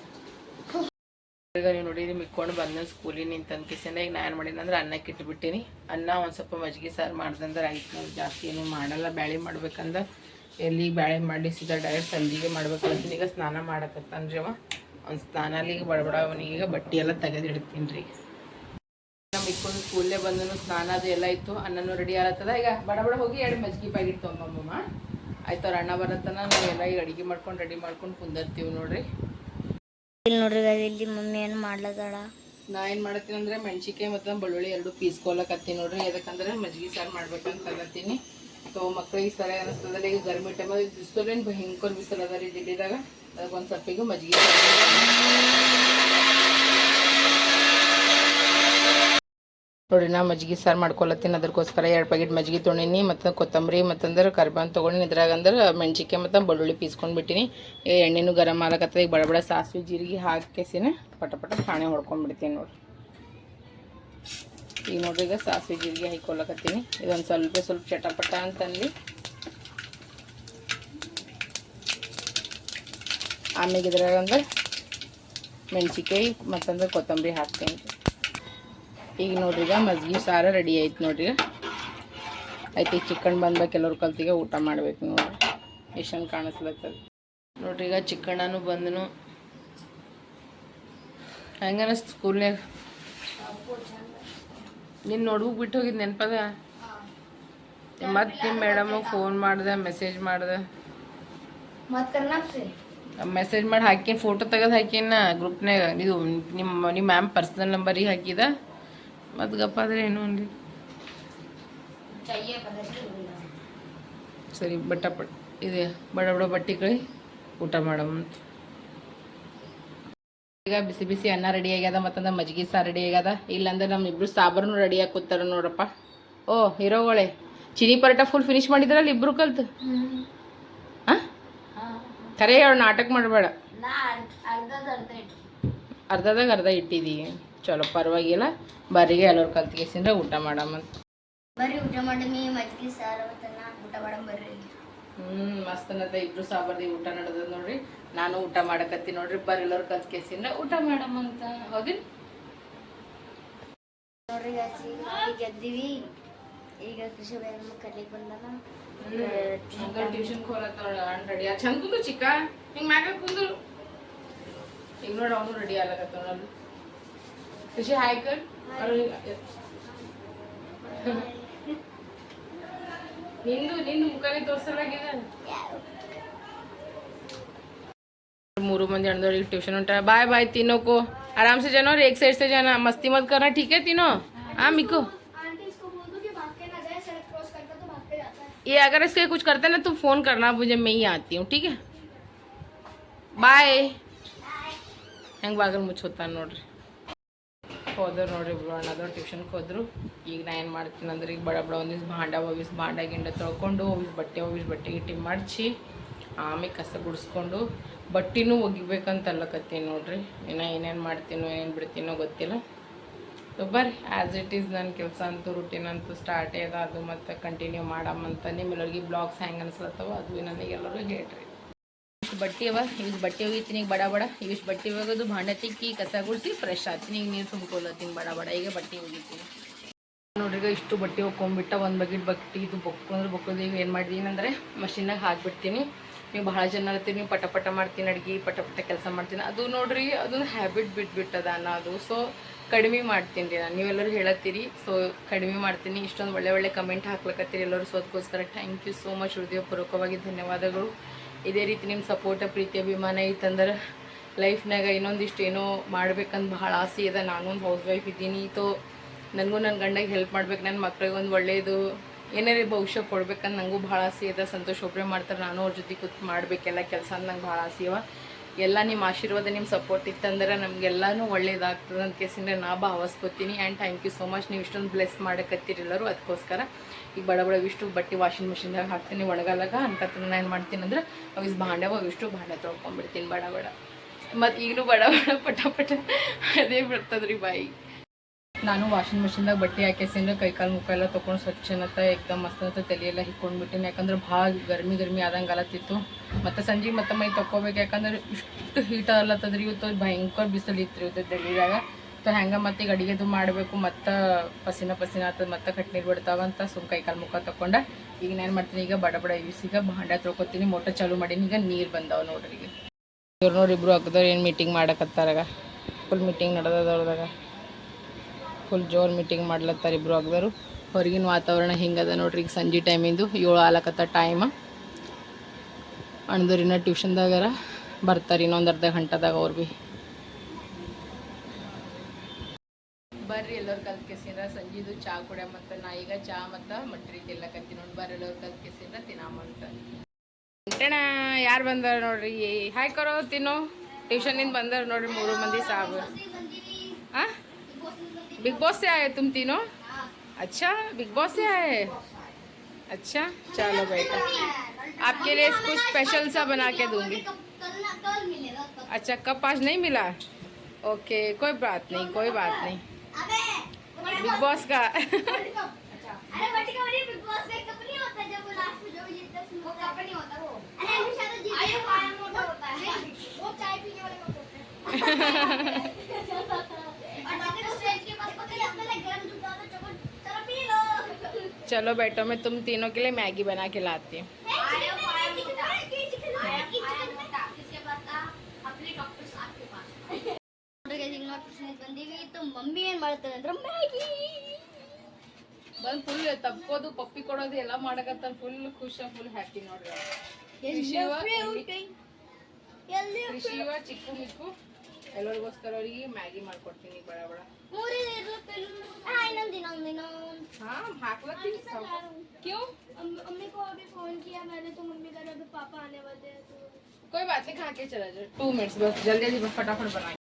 ಈಗ ನೀವು ನೋಡಿ ಮಿಕ್ಕೊಂಡು ಬಂದ ಸ್ಕೂಲಿಗೆ ನಿಂತಂದು ಕಿಸಿನ ಈಗ ನಾನು ಮಾಡೀನಿ ಅಂದ್ರೆ ಅನ್ನಕ್ಕೆ ಇಟ್ಬಿಟ್ಟಿನಿ ಅನ್ನ ಒಂದು ಸ್ವಲ್ಪ ಮಜ್ಜಿಗೆ ಸಾರು ಮಾಡ್ದಂದ್ರೆ ಆಯ್ತು. ಜಾಸ್ತಿ ಏನು ಮಾಡಲ್ಲ, ಬ್ಯಾಳಿ ಮಾಡ್ಬೇಕಂದ್ರೆ ಎಲ್ಲಿ ಬ್ಯಾಳೆ ಮಾಡಿ ಸೀದಾ ಡೈರೆಕ್ಟ್ ಸಂಜೆಗೆ ಮಾಡ್ಬೇಕಂತ ಈಗ ಸ್ನಾನ ಮಾಡಕತ್ತಾನ್ರಿ ಅವ. ಒಂದು ಸ್ನಾನಲಿಗೆ ಬಡಬಡ ಅವನಿಗೆ ಬಟ್ಟೆ ಎಲ್ಲ ತೆಗೆದಿಡ್ತೀನಿ ರೀ. ನಮ್ಮ ಇಕ್ಕೊಂಡು ಸ್ಕೂಲ್ಲೇ ಬಂದನು ಸ್ನಾನ ಅದು ಎಲ್ಲ ಇತ್ತು ಅನ್ನನೂ ರೆಡಿ ಆಗತ್ತದ ಈಗ ಬಡಬಡ ಬಡ ಹೋಗಿ ಎರಡು ಮಜ್ಜಿಗೆ ಪ್ಯಾಕೆಟ್ ತೊಗೊಂಬಮ್ಮ ಆಯ್ತು ಅವ್ರ ಅಣ್ಣ ಬರತ್ತನ ನಾವು ಎಲ್ಲ ಈಗ ಅಡುಗೆ ಮಾಡ್ಕೊಂಡು ರೆಡಿ ಮಾಡ್ಕೊಂಡು ಕುಂದರ್ತೀವಿ ನೋಡ್ರಿ. ಇಲ್ಲಿ ನೋಡ್ರಿ ಇಲ್ಲಿ ಮಮ್ಮಿ ಏನು ಮಾಡ್ಲದಾಳ ನಾ ಏನು ಮಾಡತ್ತೀನಿ ಅಂದ್ರೆ ಮೆಣಸಿಕಾಯಿ ಮತ್ತು ಬಳ್ಳುಳ್ಳಿ ಎರಡು ಪೀಸ್ ಕೊಲಕತ್ತೀನಿ ನೋಡ್ರಿ. ಯಾಕಂದ್ರೆ ಮಜ್ಜಿಗೆ ಸಾರು ಮಾಡ್ಬೇಕಂತ ತಗತ್ತೀನಿ ಸೊ ಮಕ್ಕಳಿಗೆ ಸರಿ ಅನಿಸ್ತದಲ್ಲ ಈಗ ಗರ್ಮಿ ಟೈಮಲ್ಲಿ ಬಿಸಿಲೇನು ಭಯಂಕರ ಬಿಸಿಲು ಅದ ರೀ ದಿಲ್ಲಿದಾಗ ಅದಕ್ಕೆ ಒಂದು ಸ್ವಲ್ಪ ಈಗ ಮಜ್ಜಿಗೆ ನೋಡಿ ನಾ ಮಜ್ಜಿಗೆ ಸಾರು ಮಾಡ್ಕೊಳತ್ತೀನಿ ಅದಕ್ಕೋಸ್ಕರ ಎರಡು ಪ್ಯಾಕೆಟ್ ಮಜ್ಜಿಗೆ ತೊಗೊಂಡಿನಿ ಮತ್ತು ಕೊತ್ತಂಬರಿ ಮತ್ತಂದ್ರೆ ಕರ್ಬಾನ್ ತೊಗೊಂಡಿನಿ ಇದ್ರಾಗ ಅಂದ್ರೆ ಮೆಣಸಿಕಾಯಿ ಮತ್ತು ಬೆಳ್ಳುಳ್ಳಿ ಪೀಸ್ಕೊಂಡು ಬಿಟ್ಟಿನಿ ಎಣ್ಣೆನೂ ಗರಂ ಆಗತ್ತೆ ಈಗ ಬಡ ಬಡ ಸಾಸಿವೆ ಜೀರಿಗೆ ಹಾಕಿಸಿನ ಪಟ ಪಟ ಪಾಣೆ ಹೊಡ್ಕೊಂಡ್ಬಿಡ್ತೀನಿ ನೋಡ್ರಿ ಈಗ ನೋಡ್ರಿ ಈಗ ಸಾಸಿವೆ ಜೀರಿಗೆ ಹಾಕೊಳಕತ್ತೀನಿ ಇದೊಂದು ಸ್ವಲ್ಪ ಸ್ವಲ್ಪ ಚಟಪಟ ಅಂತಂದು ಆಮೇಲೆ ಇದ್ರಾಗ ಅಂದ್ರೆ ಮೆಣಸಿಕಾಯಿ ಮತ್ತಂದ್ರೆ ಕೊತ್ತಂಬರಿ ಹಾಕ್ತೀನಿ. ಈಗ ನೋಡ್ರಿ ಈಗ ಮಜ್ಜಿಗೆ ಸಾರು ರೆಡಿ ಆಯ್ತು ನೋಡ್ರಿ ಆಯ್ತು ಈಗ ಚಿಕನ್ ಬಂದ್ಬೇಕು ಕೆಲವ್ರು ಕಲ್ತಿಗೆ ಊಟ ಮಾಡ್ಬೇಕು ನೋಡ್ರಿ. ಎಷ್ಟೊಂದು ಕಾಣಿಸ್ಲತ್ತದ. ನೋಡ್ರಿ ಈಗ ಚಿಕ್ಕಣ್ಣನು ಬಂದನು. ಹೆಂಗನ ಸ್ಕೂಲ್ನಾಗ ನೀನು ನೋಡ್ಬುಕ್ ಬಿಟ್ಟು ಹೋಗಿದ್ ನೆನಪದ? ಮತ್ತೆ ನಿಮ್ಮ ಮೇಡಮಿಗೆ ಫೋನ್ ಮಾಡ್ದೆ ಮೆಸೇಜ್ ಮಾಡ್ದೆ. ಮೆಸೇಜ್ ಮಾಡಿ ಹಾಕಿ ಫೋಟೋ ತೆಗೆದು ಹಾಕಿನ ಗ್ರೂಪ್ನಾಗ ಇದು ನಿಮ್ಮ ನಿಮ್ಮ ಮ್ಯಾಮ್ ಪರ್ಸನಲ್ ನಂಬರಿಗೆ ಹಾಕಿದ. ಮತ್ತು ಗಪ್ಪ ಆದ್ರೆ ಏನು ಅನ್ಲಿ ಸರಿ ಬಟ್ಟ ಪಟ್ ಇದೆ ಬಡ ಬಡ ಬಟ್ಟೆ ಕಳಿ ಊಟ ಮಾಡಮಂತ ಈಗ ಬಿಸಿ ಬಿಸಿ ಅನ್ನ ರೆಡಿ ಆಗ್ಯದ ಮತ್ತಂದ್ರೆ ಮಜ್ಜಿಗೆ ಸಾರು ರೆಡಿ ಆಗ್ಯದ. ಇಲ್ಲಾಂದ್ರೆ ನಮ್ಮ ಇಬ್ರು ಸಾಬರ್ನು ರೆಡಿ ಆಗಿ ಕೂತಾರ ನೋಡಪ್ಪ. ಓ ಹೀರೋಗಳೇ ಚಿನಿ ಪರೋಟ ಫುಲ್ ಫಿನಿಶ್ ಮಾಡಿದ್ರಲ್ಲ ಇಬ್ರು ಕಲ್ತು? ಹಾಂ ಕರೆ ಹೇಳು ನಾಟಕ ಮಾಡಬೇಡ. ಅರ್ಧದಾಗ ಅರ್ಧ ಇಟ್ಟಿದೀವಿ ಚಲೋ ಪರವಾಗಿಲ್ಲ. ಬರಿಗೆ ಎಲ್ಲರೂ ಕಲ್ತ್ಗೆಸಿಂದ್ರೆ ಊಟ ಮಾಡಮ್ಮ ಬರೀ ಊಟ ಮಾಡಿ ಮಜ್ಜಿಗೆ ಸಾರು ಊಟ ಮಾಡಮ್ ಬರ್ರಿ. ಹ್ಞೂ ಮಸ್ತ್ ಅನ್ನದ ಇಬ್ರು ಸಾಬರ್ದಿ ಊಟ ನಡೆದ ನೋಡ್ರಿ. ನಾನು ಊಟ ಮಾಡಕತ್ತಿ ನೋಡ್ರಿ. ಬರ್ರಿ ಎಲ್ಲರೂ ಕೇಸಿಂದ. ಊಟ ಮಾಡಮಂತ ಅಂತ. ನೋಡ್ರಿ ಈಗ ಎದ್ದೀವಿ. ಈಗ ಕೃಷಿ ವ್ಯಾಯಾಮ ಕಲಿಗೆ ಬಂದಾನ. ಟ್ಯೂಷನ್ ಹೋಲತ್ತಾಳ ರೆಡಿ ಆ ಚಂದ ಕುಂದು ಚಿಕ್ಕ? ಹಿಂಗೆ ಮ್ಯಾಗ ಕುಂದು ಈಗ ನೋಡಿ ಅವನು ರೆಡಿ ಆಗ್ಲಕತ್ತಾವ ನೋಡಿ ಖುಷಿ ಹಾಯ್ ಕರ್ ನಿಂದು ನಿಂದು ಮುಖನೇ ತೋರಿಸಲಾಗಿದೆ ಮೂರು ಮಂದಿ अणदौड़ी ट्यूशन उठा बाय बाय तीनों को आराम से जाना और एक साइड से जाना मस्ती मत करना ठीक है तीनों हाँ मिको ये अगर इसके कुछ करते ना तुम फोन करना मुझे मैं ही आती हूँ ठीक है ಬಾಯ್ ಹೆಂಗೆ ಬಾಗಲ್ ಮುಚ್ಚೋತಾನ ನೋಡ್ರಿ ಹೋದ್ರು ನೋಡ್ರಿ ಅಣ್ಣದವ್ರು ಟ್ಯೂಷನ್ಗೆ ಹೋದ್ರು. ಈಗ ನಾ ಏನು ಮಾಡ್ತೀನಿ ಅಂದ್ರೆ, ಈಗ ಬಡ ಬಡ ಒಂದಿಸ್ ಭಾಂಡ ಹೋಗಿಸ್ ಭಾಂಡ ಗಿಂಡ ತೊಳ್ಕೊಂಡು ಹೋಗಿಸ್ ಬಟ್ಟೆ ಹೋಗಿಸ್ ಬಟ್ಟೆ ಗಿಟ್ಟಿ ಮಡ್ಚಿ ಆಮೇಲೆ ಕಸ ಗುಡಿಸ್ಕೊಂಡು, ಬಟ್ಟಿನೂ ಒಗಿಬೇಕಂತ ಅಲ್ಲಕತ್ತೀನಿ ನೋಡ್ರಿ. ಇನ್ನು ಏನೇನು ಮಾಡ್ತೀನೋ ಏನೇನು ಬಿಡ್ತೀನೋ ಗೊತ್ತಿಲ್ಲ. ಸೊ ಬರ್ರಿ ಆ್ಯಸ್ ಇಟ್ ಈಸ್ ನನ್ನ ಕೆಲಸ ಅಂತೂ ರುಟೀನ್ ಅಂತೂ ಸ್ಟಾರ್ಟೇ ಅದ, ಅದು ಮತ್ತು ಕಂಟಿನ್ಯೂ ಮಾಡಮ್ಮಂತ ನಿಮ್ಮೆಲ್ಲರಿಗೆ ಬ್ಲಾಗ್ಸ್ ಹೆಂಗೆ ಅನ್ಸ್ಲತ್ತವ, ಅದು ನನಗೆಲ್ಲರೂ ಹೇಳ್ರಿ. ಇಷ್ಟು ಬಟ್ಟೆ ಅವ ಇವ್ ಬಟ್ಟೆ ಒಗಿತೀನಿ ಈಗ ಬಡ ಬಡ ಇವಿಷ್ಟು ಬಟ್ಟೆ ಒಗೋದು ಭಾಂಡೆ ತಿಕ್ಕಿ ಕಸ ಗುಡಿಸಿ ಫ್ರೆಶ್ ಆಗ್ತೀನಿ ಈಗ ನೀರು ತುಂಬ್ಕೊಳತ್ತೀನಿ ಬಡ ಬಡ, ಈಗ ಬಟ್ಟೆ ಒಗಿತೀನಿ ನೋಡ್ರಿ ಇಷ್ಟು ಬಟ್ಟೆ ಒಕ್ಕೊಂಬಿಟ್ಟ ಒಂದು ಬಕೆಟ್ ಬಟ್ಟೆ ಇದು ಬೊಕ್ಕೊಂಡ್ರೆ ಬೊಕ್ಕೋದು ಈಗ ಏನು ಮಾಡಿದೀನಿ ಅಂದರೆ ಮಷಿನಾಗ ಹಾಕ್ಬಿಡ್ತೀನಿ. ನೀವು ಬಹಳ ಜನ ಇರ್ತೀರಿ, ನೀವು ಪಟ ಪಟ ಮಾಡ್ತೀನಿ ಅಡುಗೆ, ಪಟ ಪಟ ಕೆಲಸ ಮಾಡ್ತೀನಿ. ಅದು ನೋಡ್ರಿ ಅದೊಂದು ಹ್ಯಾಬಿಟ್ ಬಿಟ್ಬಿಟ್ಟದ ಅನ್ನೋದು ಸೊ ಕಡಿಮೆ ಮಾಡ್ತೀನಿ ರೀ ನಾನು. ನೀವೆಲ್ಲರೂ ಹೇಳತ್ತೀರಿ. ಸೊ ಕಡಿಮೆ ಮಾಡ್ತೀನಿ. ಇಷ್ಟೊಂದು ಒಳ್ಳೆ ಒಳ್ಳೆ ಕಮೆಂಟ್ ಹಾಕ್ಲಕತ್ತೀರಿ ಎಲ್ಲರೂ. So thank you so much ಹೃದಯಪೂರ್ವಕವಾಗಿ ಧನ್ಯವಾದಗಳು. ಇದೇ ರೀತಿ ನಿಮ್ಮ ಸಪೋರ್ಟ, ಪ್ರೀತಿ, ಅಭಿಮಾನ ಇತ್ತಂದ್ರೆ ಲೈಫ್ನಾಗ ಇನ್ನೊಂದಿಷ್ಟು ಏನೋ ಮಾಡ್ಬೇಕಂತ ಭಾಳ ಆಸೆ ಇದೆ. ನಾನೊಂದು ಹೌಸ್ ವೈಫ್ ಇದ್ದೀನಿ. ತೋ, ನನಗೂ ನನ್ನ ಗಂಡಗೆ ಹೆಲ್ಪ್ ಮಾಡ್ಬೇಕು. ನನ್ನ ಮಕ್ಳಿಗೆ ಒಂದು ಒಳ್ಳೆಯದು ಏನಾರೇ ಭವಿಷ್ಯ ಕೊಡ್ಬೇಕಂತ ನನಗೂ ಭಾಳ ಆಸೆ ಇದೆ. ಸಂತೋಷ ಒಬ್ಬರೇ ಮಾಡ್ತಾರೆ. ನಾನು ಅವ್ರ ಜೊತೆ ಕೂತ್ ಮಾಡಬೇಕೆಲ್ಲ ಕೆಲಸ ಅಂತ ನಂಗೆ ಭಾಳ ಆಸೆ ಇವ ಎಲ್ಲ ನಿಮ್ಮ ಆಶೀರ್ವಾದ, ನಿಮ್ಮ ಸಪೋರ್ಟ್ ಇತ್ತಂದ್ರೆ ನಮಗೆಲ್ಲನೂ ಒಳ್ಳೇದಾಗ್ತದೆ ಅಂತ ಕೇಸಿಂದ ನಾ ಭಾವಿಸ್ಕೊತೀನಿ. And thank you so much ನೀವು ಇಷ್ಟೊಂದು ಬ್ಲೆಸ್ ಎಲ್ಲರೂ. ಅದಕ್ಕೋಸ್ಕರ ಈಗ ಬಡ ಬಡ ಇಷ್ಟು ಬಟ್ಟೆ ವಾಷಿಂಗ್ ಮಿಷಿನ್ದಾಗ ಹಾಕ್ತೀನಿ ಒಣಗಲಾಗ ಅಂತ ನಾನು ಏನು ಮಾಡ್ತೀನಿ ಅಂದ್ರೆ ಅವಿಸ್ ಭಾಂಡವ ಇಷ್ಟು ಭಾಂಡೆ ತೊಳ್ಕೊಂಡ್ಬಿಡ್ತೀನಿ ಬಡ ಬಡ. ಮತ್ತು ಈಗಲೂ ಬಡ ಬಡ ಪಟ ಪಟ ಅದೇ ಬರ್ತದ್ರಿ ಬಾಯಿ. ನಾನು ವಾಷಿಂಗ್ ಮಿಷಿನ್ದಾಗ ಬಟ್ಟೆ ಹಾಕಿಸಿಂದ್ರೆ ಕೈ ಕಾಲು ಮುಖ ಎಲ್ಲ ತೊಗೊಂಡು ಸ್ವಚ್ಛನತ್ತ ಏಕ್ದಮ್ ಮಸ್ತ್ ಅಂತ ತಲೆ ಎಲ್ಲ ಹಿಕ್ಕೊಂಡ್ಬಿಟ್ಟಿನಿ. ಯಾಕಂದ್ರೆ ಭಾಳ ಗರ್ಮಿ ಗರ್ಮಿ ಆದಂಗೆ ಅಲತ್ತಿತ್ತು ಮತ್ತು ಸಂಜೆ ಮತ್ತೆ ಮೈ ತೊಗೋಬೇಕು ಯಾಕಂದ್ರೆ ಇಷ್ಟು ಹೀಟ್ ಅಲ್ಲತ್ತದ್ರಿ ಇವತ್ತು, ಭಯಂಕರ ಬಿಸಿಲು ಇತ್ತು ಇವತ್ತು ಡೆಲ್ಲಿದಾಗ ಸೊ ಹೆಂಗೆ ಮತ್ತೆ ಈಗ ಅಡುಗೆದು ಮಾಡಬೇಕು. ಮತ್ತು ಪಸಿನ ಪಸಿನ ಆಗ್ತದೆ ಮತ್ತೆ ಕಟ್ನೀರು ಬಿಡ್ತಾವಂತ ಸುಮ್ ಕೈಕಾಲು ಮುಖ ತಕೊಂಡ ಈಗ ನಾನು ಮಾಡ್ತೀನಿ? ಈಗ ಬಡ ಬಡ ಈಗ ಭಾಂಡ ತೊಳ್ಕೊತೀನಿ. ಮೋಟರ್ ಚಾಲೂ ಮಾಡೀನಿ. ಈಗ ನೀರು ಬಂದಾವ ನೋಡ್ರಿ ಈಗ. ಇವ್ರು ನೋಡಿ ಇಬ್ಬರು ಹಾಕಿದವ್ರು ಏನು ಮೀಟಿಂಗ್ ಮಾಡಕತ್ತಾರಾಗ? ಫುಲ್ ಮೀಟಿಂಗ್ ನಡೆದವ್ರದಾಗ ಫುಲ್ ಜೋರ್ ಮೀಟಿಂಗ್ ಮಾಡ್ಲತ್ತಾರ ಇಬ್ರು ಆಗದರು ಹೊರಗಿನ ವಾತಾವರಣ ಹಿಂಗದ ನೋಡ್ರಿ ಈಗ ಸಂಜೆ ಟೈಮಿಂದು ಏಳು ಆಲಕತ್ತ ಟೈಮ್ ಇನ್ನೂ ಟ್ಯೂಷನ್ದಾಗಾರ ಬರ್ತಾರೆ ಇನ್ನೊಂದು ಅರ್ಧ ಗಂಟೆದಾಗ ಅವ್ರು ಭೀ ಬರ್ರಿ ಎಲ್ಲರು ಕಲ್ತ್ ಕೆಸಿಂದ್ರ ಸಂಜೆದು ಚಾ ಕುಡಿಯ ಮತ್ತು ನಾ ಈಗ ಚಾ ಮತ್ತು ಮಟ್ರಿ ತಿಲ್ಲಕತ್ತೀನಿ ನೋಡಿ, ಬರ್ರಿ ಎಲ್ಲರು ಕಲ್ತ್ ಕೆಸಿಂದ್ರ ತಿನ್ನಾಮಂತ ಅಂಟಣ ಯಾರು ಬಂದಾರ ನೋಡ್ರಿ? ಹಾಯ್ ಕರೋ, ತಿನ್ನೋ. ಟ್ಯೂಷನಿಂದ ಬಂದಾರ ನೋಡ್ರಿ ಮೂರು ಮಂದಿ ಸಾಬು ಆ? बिग बॉस से आए तुम तीनों? अच्छा बिग बॉस से आए? अच्छा चलो बेटा आपके लिए कुछ स्पेशल सा बना के दूँगी। अच्छा कप आज नहीं मिला? ओके कोई बात नहीं कोई बात नहीं। बिग बॉस का। चलो बेटो मैं तुम तीनों के लिए मैगी बना के लाती हूँ आया आया मोटा आया आया मोटा किसके पास था अपने डॉक्टर साहब के पास ನೋಡ್ರಿ ಈಗ ನಾವು ಟ್ಯೂಷನ್ ಬಂದೀವಿ ಇತ್ತು ಮಮ್ಮಿ ಏನ್ ಮಾಡ್ತಾರೆ ಅಂದ್ರೆ ಮ್ಯಾಗಿ ಬಂದು ಫುಲ್ ತಪ್ಕೋದು ಪಪ್ಪಿ ಕೊಡೋದು ಎಲ್ಲ ಮಾಡಕತ್ತಾರ ಫುಲ್ ಖುಷಿ ಫುಲ್ ಹ್ಯಾಪಿ ನೋಡ್ರಿ ಕೃಷಿವ ಎಲ್ಲಿ ಕೃಷಿವ ಚಿಕ್ಕು ಮಿಕ್ಕು ಎಲ್ಲರಿಗೋಸ್ಕರ ಅವ್ರಿಗೆ ಮ್ಯಾಗಿ ಮಾಡ್ಕೊಡ್ತೀನಿ ಬಡ ಬಡ ಮೂರೇ ಇರುತ್ತೆ हाँ ಇನ್ನೊಂದು ಇನ್ನೊಂದು ಇನ್ನೊಂದು हाँ भागवती सब क्यों मम्मी को अभी फोन किया मैंने तो मम्मी कह रहे अभी पापा आने वाले हैं तो कोई बात नहीं खा के चला जाओ टू मिनट्स बस जल्दी जल्दी बस फटाफट बना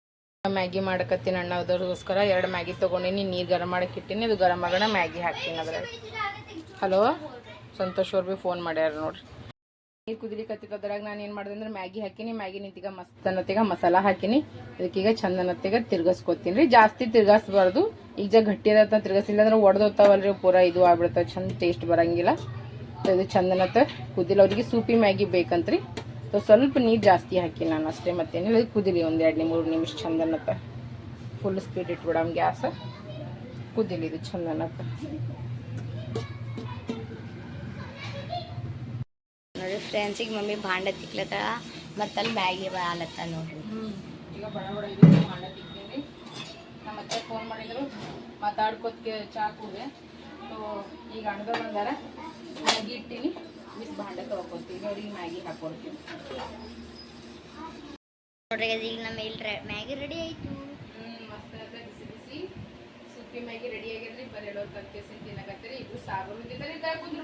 ಮ್ಯಾಗಿ ಮಾಡಕತ್ತೀನಿ ಅಣ್ಣ ಅದಕ್ಕೋಸ್ಕರ ಎರಡು ಮ್ಯಾಗಿ ತೊಗೊಂಡಿನಿ ನೀರು ಗರಂ ಮಾಡಕ್ಕೆ ಇಟ್ಟಿನಿ ಅದು ಗರಂ ಆಗೋಣ ಮ್ಯಾಗಿ ಹಾಕ್ತೀನಿ ಅದ್ರಾಗ ಹಲೋ ಸಂತೋಷ್ ಅವ್ರು ಭೀ ಫೋನ್ ಮಾಡ್ಯಾರ ನೋಡ್ರಿ ನೀರು ಕುದಿಲಿಕತ್ತಿತ್ತು ಅದ್ರಾಗ ನಾನು ಏನು ಮಾಡಿದೆ ಅಂದ್ರೆ ಮ್ಯಾಗಿ ಹಾಕಿನಿ, ಮ್ಯಾಗಿ ನಿಂತಿಗ ಮಸ್ತ್ ಮಸಾಲ ಹಾಕಿನಿ. ಅದಕ್ಕೀಗ ಚಂದ ಅನ್ನತ್ತಿಗ ತಿರ್ಗಸ್ಕೊತೀನಿ ಜಾಸ್ತಿ ತಿರ್ಗಸ್ಬಾರ್ದು. ಈಗ ಜಾಗ ಗಟ್ಟಿ ಅದ ತಿರ್ಗಸಿಲ್ಲ ಅಂದ್ರೆ ಒಡೆದೋಗ್ತಾವಲ್ರಿ ಪೂರ ಇದು ಆಗ್ಬಿಡ್ತಾವೆ ಚಂದ ಟೇಸ್ಟ್ ಬರಂಗಿಲ್ಲ. ಇದು ಚಂದನತ್ತ ಕುದಿಲ್ಲ ಅವ್ರಿಗೆ ಸೂಪಿ ಮ್ಯಾಗಿ ಬೇಕಂತ್ರಿ. ಸೊ ಸ್ವಲ್ಪ ನೀರು ಜಾಸ್ತಿ ಹಾಕಿ ನಾನು ಅಷ್ಟೇ ಮತ್ತೇನಿಲ್ಲ ಇದು ಕುದಿಲಿ ಒಂದು ಎರಡು ಮೂರು ನಿಮಿಷ ಚಂದನತ್ತ ಫುಲ್ ಸ್ಪೀಡ್ ಇಟ್ಬಿಡಮ್ ಗ್ಯಾಸ್. ಕುದಿಲಿ ಇದು ಚಂದನತ್ತ ನೋಡಿ ಫ್ರೆಂಡ್ಸಿಗೆ ಮಮ್ಮಿ ಭಾಂಡ ತಿಕ್ಲತ್ತ ಮತ್ತು ಅಲ್ಲಿ ಮ್ಯಾಗಿ ಬಾಲತ್ತ ನೋಡ್ರಿ. ಈಗ ಬಡ ಬಡ ಇದು ಮಾಡ ತಿಕ್ತೀನಿ. ನಮ್ಮ ಅತ್ತೆ ಫೋನ್ ಮಾಡಿದ್ರು ಮಾತಾಡ್ಕೋತ್ಗೆ ಚಾ ಕುಡಿದೆ. ಸೊ ಈಗ ಅಣ್ಣ ಬಂದಾರ. ಮ್ಯಾಗಿ ಇಟ್ಟಿನಿ ಮಿಸ್ ಭಾಂಡೆ ತೊಳ್ಕೊತೀನಿ ನೋಡಿ ಮ್ಯಾಗಿ ಹಾಕೊಡ್ತೀನಿ ನೋಡ್ರಿ ಈಗ ನಮ್ಮ ಇಲ್ಲಿ ಮ್ಯಾಗಿ ರೆಡಿ ಆಯ್ತು. ಮಸ್ತ್ ಬಿಸಿ ಬಿಸಿ. ಸುಕ್ಕಿ ಮ್ಯಾಗಿ ರೆಡಿ ಆಗಿರಲಿ. ಬರೀ ಹೇಳೋದು ಕತ್ಕೆಸಿ ತಿನ್ನಕತ್ತೀರಿ. ಇದು ಸಾಗರು ತಿಂತಾರೆ ಇದ್ದಾಗ ಕುಂದ್ರ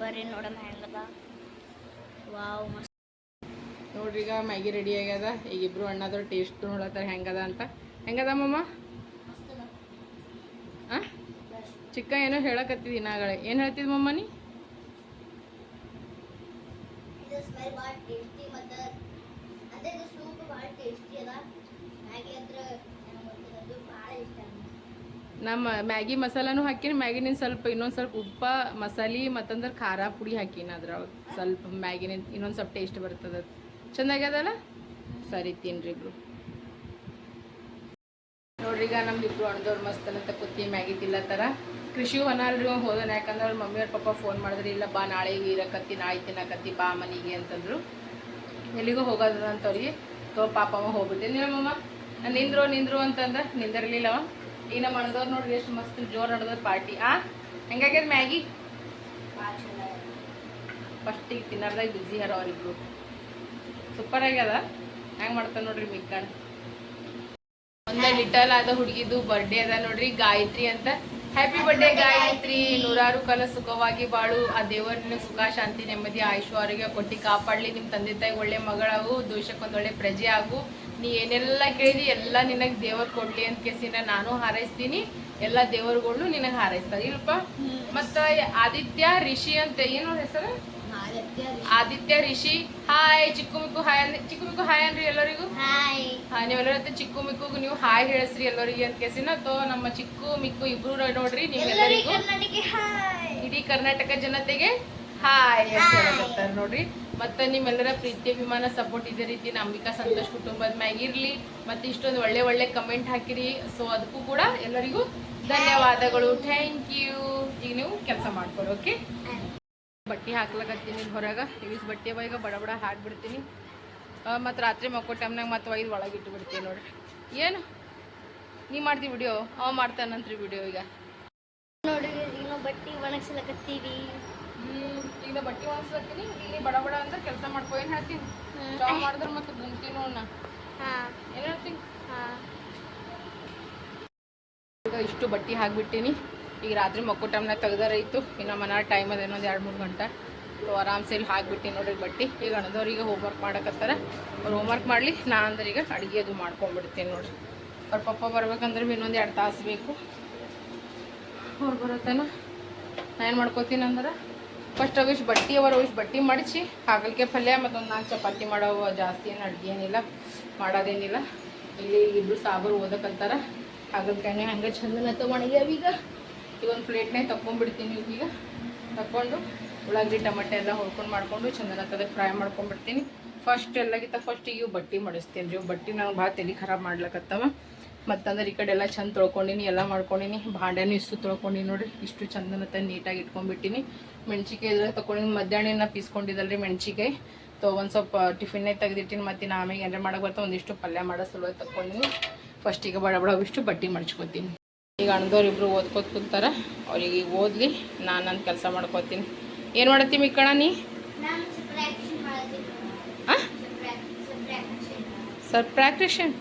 ಬರ್ರಿ ನೋಡಮ್ಮ ಹೆಂಗದ. ವಾವ್ ಮಸ್ತ್. ನೋಡ್ರಿ ಈಗ ಮ್ಯಾಗಿ ರೆಡಿ ಆಗ್ಯದ. ಈಗ ಇಬ್ರು ಅಣ್ಣಾದ್ರು ಟೇಸ್ಟ್ ನೋಡತ್ತಾರ ಹೆಂಗದ ಅಂತ. ಹೆಂಗದ ಮಮ್ಮ ಆ? ಚಿಕ್ಕ ಏನೋ ಹೇಳಕತ್ತಿದಿ ನಾಗಳೆ. ಏನು ಹೇಳ್ತಿದ್ ಮಮ್ಮ ನೀ? ಇದು ಸ್ಮೆಲ್ ಭಾಳ ಟೇಸ್ಟಿ ಮತ್ತು ಅದೇ ಇದು ಸೂಪ್ ಭಾಳ ಟೇಸ್ಟಿ ಅದ ಮ್ಯಾಗಿ ಅಂದ್ರೆ ಅದು ಭಾಳ ಇಷ್ಟ ನಮ್ಮ ಮ್ಯಾಗಿ ಮಸಾಲಾನು ಹಾಕಿನಿ. ಮ್ಯಾಗಿನಿಂದ ಸ್ವಲ್ಪ ಇನ್ನೊಂದು ಸ್ವಲ್ಪ ಉಪ್ಪ, ಮಸಾಲೆ, ಮತ್ತಂದ್ರೆ ಖಾರ ಪುಡಿ ಹಾಕಿನ ಅದ್ರೊಳಗೆ. ಸ್ವಲ್ಪ ಮ್ಯಾಗಿನಿಂದ ಇನ್ನೊಂದು ಸ್ವಲ್ಪ ಟೇಸ್ಟ್ ಬರ್ತದ ಚೆಂದಾಗ್ಯದಲ್ಲ ಸರಿ ತಿನ್ರಿ ಇಬ್ರು ನೋಡ್ರಿ ಈಗ ನಮ್ದು ಇಬ್ರು ಅಣ್ಣದವ್ರು ಮಸ್ತ್ ಅಂತ ಮ್ಯಾಗಿ ತಿಲ್ಲತ್ತಾರ ಕೃಷಿ ಹೊನಾಲ್ರಿ ಹೋದನ. ಯಾಕಂದ್ರೆ ಅವ್ರ ಮಮ್ಮಿ ಅವ್ರ ಪಪ್ಪ ಫೋನ್ ಮಾಡಿದ್ರಿ, ಇಲ್ಲ ಬಾ, ನಾಳೆ ಇರಕತ್ತಿ, ನಾಳೆ ತಿನ್ನಕತ್ತಿ, ಬಾ ಮನೆಗೆ ಅಂತಂದ್ರು. ಎಲ್ಲಿಗೂ ಹೋಗೋದ ಅಂತವ್ರಿಗೆ ತೋ ಪಾಪ ಹೋಗ್ಬಿಟ್ಟೆ ಮಮ್ಮ ನಾನು ನಿಂದ್ರು ನಿಂದ್ರು ಅಂತಂದ, ನಿಂದಿರ್ಲಿಲ್ಲವ. ನಮ್ಮ ಅಣ್ಣದವ್ರು ನೋಡ್ರಿ ಎಷ್ಟು ಮಸ್ತ್ ಜೋರ್ ನಡೆದ ಪಾರ್ಟಿ ಆ? ಹೆಂಗಾಗ್ಯದ ಮ್ಯಾಗಿ? ಫಸ್ಟ್ ಈಗ ತಿನ್ನಾರ್ದಾಗ ಬಿಸಿ ಹರ ಅವ್ರಿಬ್ರು. ಸೂಪರ್ ಆಗ್ಯದ. ಹೆಂಗ್ ಮಾಡ್ತಾರ ನೋಡ್ರಿ ಮಿಕ್ಕಣ್ ಒಂದ ಲಿಟಲ್ ಆದ ಹುಡುಗಿದು ಬರ್ಡೇ ಅದ ನೋಡ್ರಿ, ಗಾಯತ್ರಿ ಅಂತ. Happy birthday Gayatri. ನೂರಾರು ಕಾಲ ಸುಖವಾಗಿ ಬಾಳು. ಆ ದೇವರನ್ನ ಸುಖ, ಶಾಂತಿ, ನೆಮ್ಮದಿ, ಆಯುಷ್, ಆರೋಗ್ಯ ಕೊಟ್ಟಿ ಕಾಪಾಡ್ಲಿ. ನಿಮ್ ತಂದೆ ತಾಯಿ ಒಳ್ಳೆ ಮಗಳಾಗು ದೇಶಕ್ಕೊಂದ್ ಒಳ್ಳೆ ಪ್ರಜೆ ಆಗು. ನೀ ಏನೆಲ್ಲ ಕೇಳಿದಿ ಎಲ್ಲ ನಿನಗೆ ದೇವರು ಕೊಡ್ಲಿ ಅಂತ ಕೇಸಿನ ನಾನು ಹಾರೈಸ್ತೀನಿ. ಎಲ್ಲ ದೇವರುಗಳು ನಿನಗ್ ಹಾರೈಸ್ತಾರೆ. ಇಲ್ಪ ಮತ್ತ ಆದಿತ್ಯ ರಿಷಿ ಅಂತ ಏನು ಹೆಸರು? ಆದಿತ್ಯ ರಿಷಿ. ಹಾಯ್ ಚಿಕ್ಕು ಮಿಕ್ಕು ಹಾಯ್ ಅಂದ್ರೆ ಚಿಕ್ಕು ಮಿಕ್ಕು ಹಾಯ್ ಅನ್ರಿ ಎಲ್ಲರಿಗೂ? ನೀವೆಲ್ಲರ ಚಿಕ್ಕು ಮಿಕ್ಕು ನೀವು ಹಾಯ್ ಹೇಳಸ್ರಿ ಎಲ್ಲರಿಗೆ ಅಂತ ಕೇಸಿನ ತೋ ನಮ್ಮ ಚಿಕ್ಕು ಮಿಕ್ಕು ಇಬ್ರು ನೋಡ್ರಿ ಎಲ್ಲರಿಗೂ ನೀವೆಲ್ಲರಿಗೂ ಇಡೀ ಕರ್ನಾಟಕ ಜನತೆಗೆ ಹಾಯ್ ಅಂತ ಹೇಳ್ತಾರೆ ನೋಡ್ರಿ. ಮತ್ತೆ ನಿಮ್ಮೆಲ್ಲರ ಪ್ರೀತಿ, ಅಭಿಮಾನ ಸಪೋರ್ಟ್ ಇದೇ ರೀತಿ ಅಂಬಿಕಾ ಸಂತೋಷ್ ಕುಟುಂಬದ ಮ್ಯಾಗ ಇರಲಿ. ಮತ್ತೆ ಇಷ್ಟೊಂದು ಒಳ್ಳೆ ಒಳ್ಳೆ ಕಮೆಂಟ್ ಹಾಕಿರಿ. ಸೊ ಅದಕ್ಕೂ ಕೂಡ ಎಲ್ಲರಿಗೂ ಧನ್ಯವಾದಗಳು. ಥ್ಯಾಂಕ್ ಯು ಈಗ ನೀವು ಕೆಲಸ ಮಾಡ್ಕೊಡಿ ಓಕೆ ಬಟ್ಟೆ ಹಾಕ್ಲಕತ್ತೀನಿ ಹೊರಗೆ. ಇವಿಸ್ ಬಟ್ಟೆ ಈಗ ಬಡ ಬಡ ಹಾಕ್ಬಿಡ್ತೀನಿ. ಮತ್ತು ರಾತ್ರಿ ಮಕ್ಕೋ ಟೈಮ್ನಾಗ ಮತ್ತೆ ಒಯ್ದು ಒಳಗೆ ಇಟ್ಟುಬಿಡ್ತೀನಿ ನೋಡ್ರಿ. ಏನು? ನೀ ಮಾಡ್ತೀವಿ ವಿಡಿಯೋ ಅವ ಮಾಡ್ತಾನಂತ್ರಿ ವಿಡಿಯೋ ಈಗ. ನೋಡಿ ಬಟ್ಟೆ ಒಣಗಿಸ್ಲಕತ್ತೀವಿ. ಈಗ ಬಟ್ಟೆ ಒಣಗ್ಸ್ಲತ್ತೀನಿ ಇಲ್ಲಿ ಬಡ ಬಡ ಅಂದ್ರೆ ಕೆಲಸ ಮಾಡ್ಕೊ ಏನು ಹೇಳ್ತೀನಿ? ಜಾಬ್ ಮಾಡಿದ್ರೆ ಮತ್ತೆ ಗುಂತೀನಿ ಅಣ್ಣ ಹಾ. ಏನು ಹೇಳ್ತೀನಿ? ಹಾ. ಈಗ ಇಷ್ಟು ಬಟ್ಟೆ ಹಾಕ್ಬಿಟ್ಟಿನಿ. ಈಗ ರಾತ್ರಿ ಮಕ್ಕೋ ಟೈಮ್ನಾಗ ತೆಗ್ದಾರೈತು ಇನ್ನು ಮನ ಟೈಮ್ ಅದ ಇನ್ನೊಂದು ಎರಡು ಮೂರು ಗಂಟೆ. ಸೊ ಆರಾಮ್ಸೆ ಇಲ್ಲಿ ಹಾಕ್ಬಿಟ್ಟು ನೋಡ್ರಿ ಬಟ್ಟೆ. ಈಗ ಅಣ್ಣದವ್ರಿಗೆ ಹೋಮ್ವರ್ಕ್ ಮಾಡಕತ್ತಾರ. ಅವ್ರು ಹೋಮ್ವರ್ಕ್ ಮಾಡಲಿ ನಾ ಅಂದ್ರೆ ಈಗ ಅಡುಗೆ ಅದು ಮಾಡ್ಕೊಂಡ್ಬಿಡ್ತೀನಿ ನೋಡ್ರಿ. ಅವ್ರ ಪಪ್ಪ ಬರ್ಬೇಕಂದ್ರೆ ಇನ್ನೊಂದು ಎರಡು ತಾಸು ಬೇಕು. ಅವ್ರು ನಾನು ನಾ ಏನು ಮಾಡ್ಕೋತೀನಿ ಅಂದ್ರೆ ಫಸ್ಟ್ ಅವಿಷ್ಟು ಬಟ್ಟಿ ಅವರ ಅವಿಷ್ಟು ಬಟ್ಟಿ ಮಡಚಿ, ಹಾಗಲ್ಕೆ ಪಲ್ಯ, ಮತ್ತೊಂದು ನಾಲ್ಕು ಚಪಾತಿ ಮಾಡೋ ಜಾಸ್ತಿ ಏನು ಅಡುಗೆ ಏನಿಲ್ಲ, ಮಾಡೋದೇನಿಲ್ಲ. ಇಲ್ಲಿ ಇಬ್ಬರು ಸಾಬರು ಓದಕ್ಕಂತಾರ ಹಾಗಲ್ಕಾಯಿ ಹಂಗೆ ಚಂದನ ತೊಗೊಂಡಿದ್ದೀವಿ ಈಗ ಈಗ. ಒಂದು ಪ್ಲೇಟ್ನೇ ತಗೊಂಡ್ಬಿಡ್ತೀನಿ ಈಗ. ತಗೊಂಡು ಉಳ್ಳಾಗಡ್ಡಿ, ಟಮಟೆ ಎಲ್ಲ ಹುರ್ಕೊಂಡು ಮಾಡ್ಕೊಂಡು ಚಂದನ ತದಕ್ಕೆ ಫ್ರೈ ಮಾಡ್ಕೊಂಡ್ಬಿಡ್ತೀನಿ. ಫಸ್ಟ್ ಎಲ್ಲಗಿಂತ ಫಸ್ಟ್ ಇವು ಬಟ್ಟೆ ಮಾಡಿಸ್ತೀನಿ ರೀ. ಬಟ್ಟೆ ನಂಗೆ ಭಾಳ ತಲೆ ಖರಾಬ್ ಮಾಡ್ಲಕತ್ತವ. ಮತ್ತಂದ್ರೆ ಈ ಕಡೆ ಎಲ್ಲ ಚಂದ ತೊಳ್ಕೊಂಡಿನಿ ಎಲ್ಲ ಮಾಡ್ಕೊಂಡಿನಿ. ಭಾಂಡೆನೂ ಇಷ್ಟು ತೊಳ್ಕೊಂಡಿನಿ ನೋಡ್ರಿ ಇಷ್ಟು ಚಂದ ಮತ್ತೆ ನೀಟಾಗಿ ಇಟ್ಕೊಂಡ್ಬಿಟ್ಟಿನಿ. ಮೆಣ್ಸಿಕಾಯಿ ಇದ್ರಾಗ ತೊಗೊಂಡಿನಿ ಮಧ್ಯಾಹ್ನ ಪೀಸ್ಕೊಂಡಿದ್ದಲ್ರಿ ಮೆಣ್ಸಿಕಾಯಿ ತೊ ಒಂದು ಸ್ವಲ್ಪ ಟಿಫಿನ್ನೇ ತೆಗೆದಿಟ್ಟಿನಿ ಮತ್ತು ನಾ ಆಮೇಲೆ ಏನಾರ ಮಾಡಕ್ಕೆ ಬರ್ತಾ ಒಂದಿಷ್ಟು ಪಲ್ಯ ಮಾಡೋ ಸಲುವಾಗಿ ತಗೊಂಡಿನಿ ಫಸ್ಟಿಗೆ ಬಡ ಬಡ ಇಷ್ಟು ಬಟ್ಟೆ ಮಡ್ಚ್ಕೊತೀನಿ. ಈಗ ಅಣ್ಣದವ್ರು ಇಬ್ಬರು ಓದ್ಕೋತ ಕೂತಾರೆ. ಅವ್ರಿಗೆ ಈಗ ಓದಲಿ ನಾನು ನನ್ನ ಕೆಲಸ ಮಾಡ್ಕೋತೀನಿ. ಏನು ಮಾಡತ್ತೀಮಿ ಕಣ ನೀ? Sir subtraction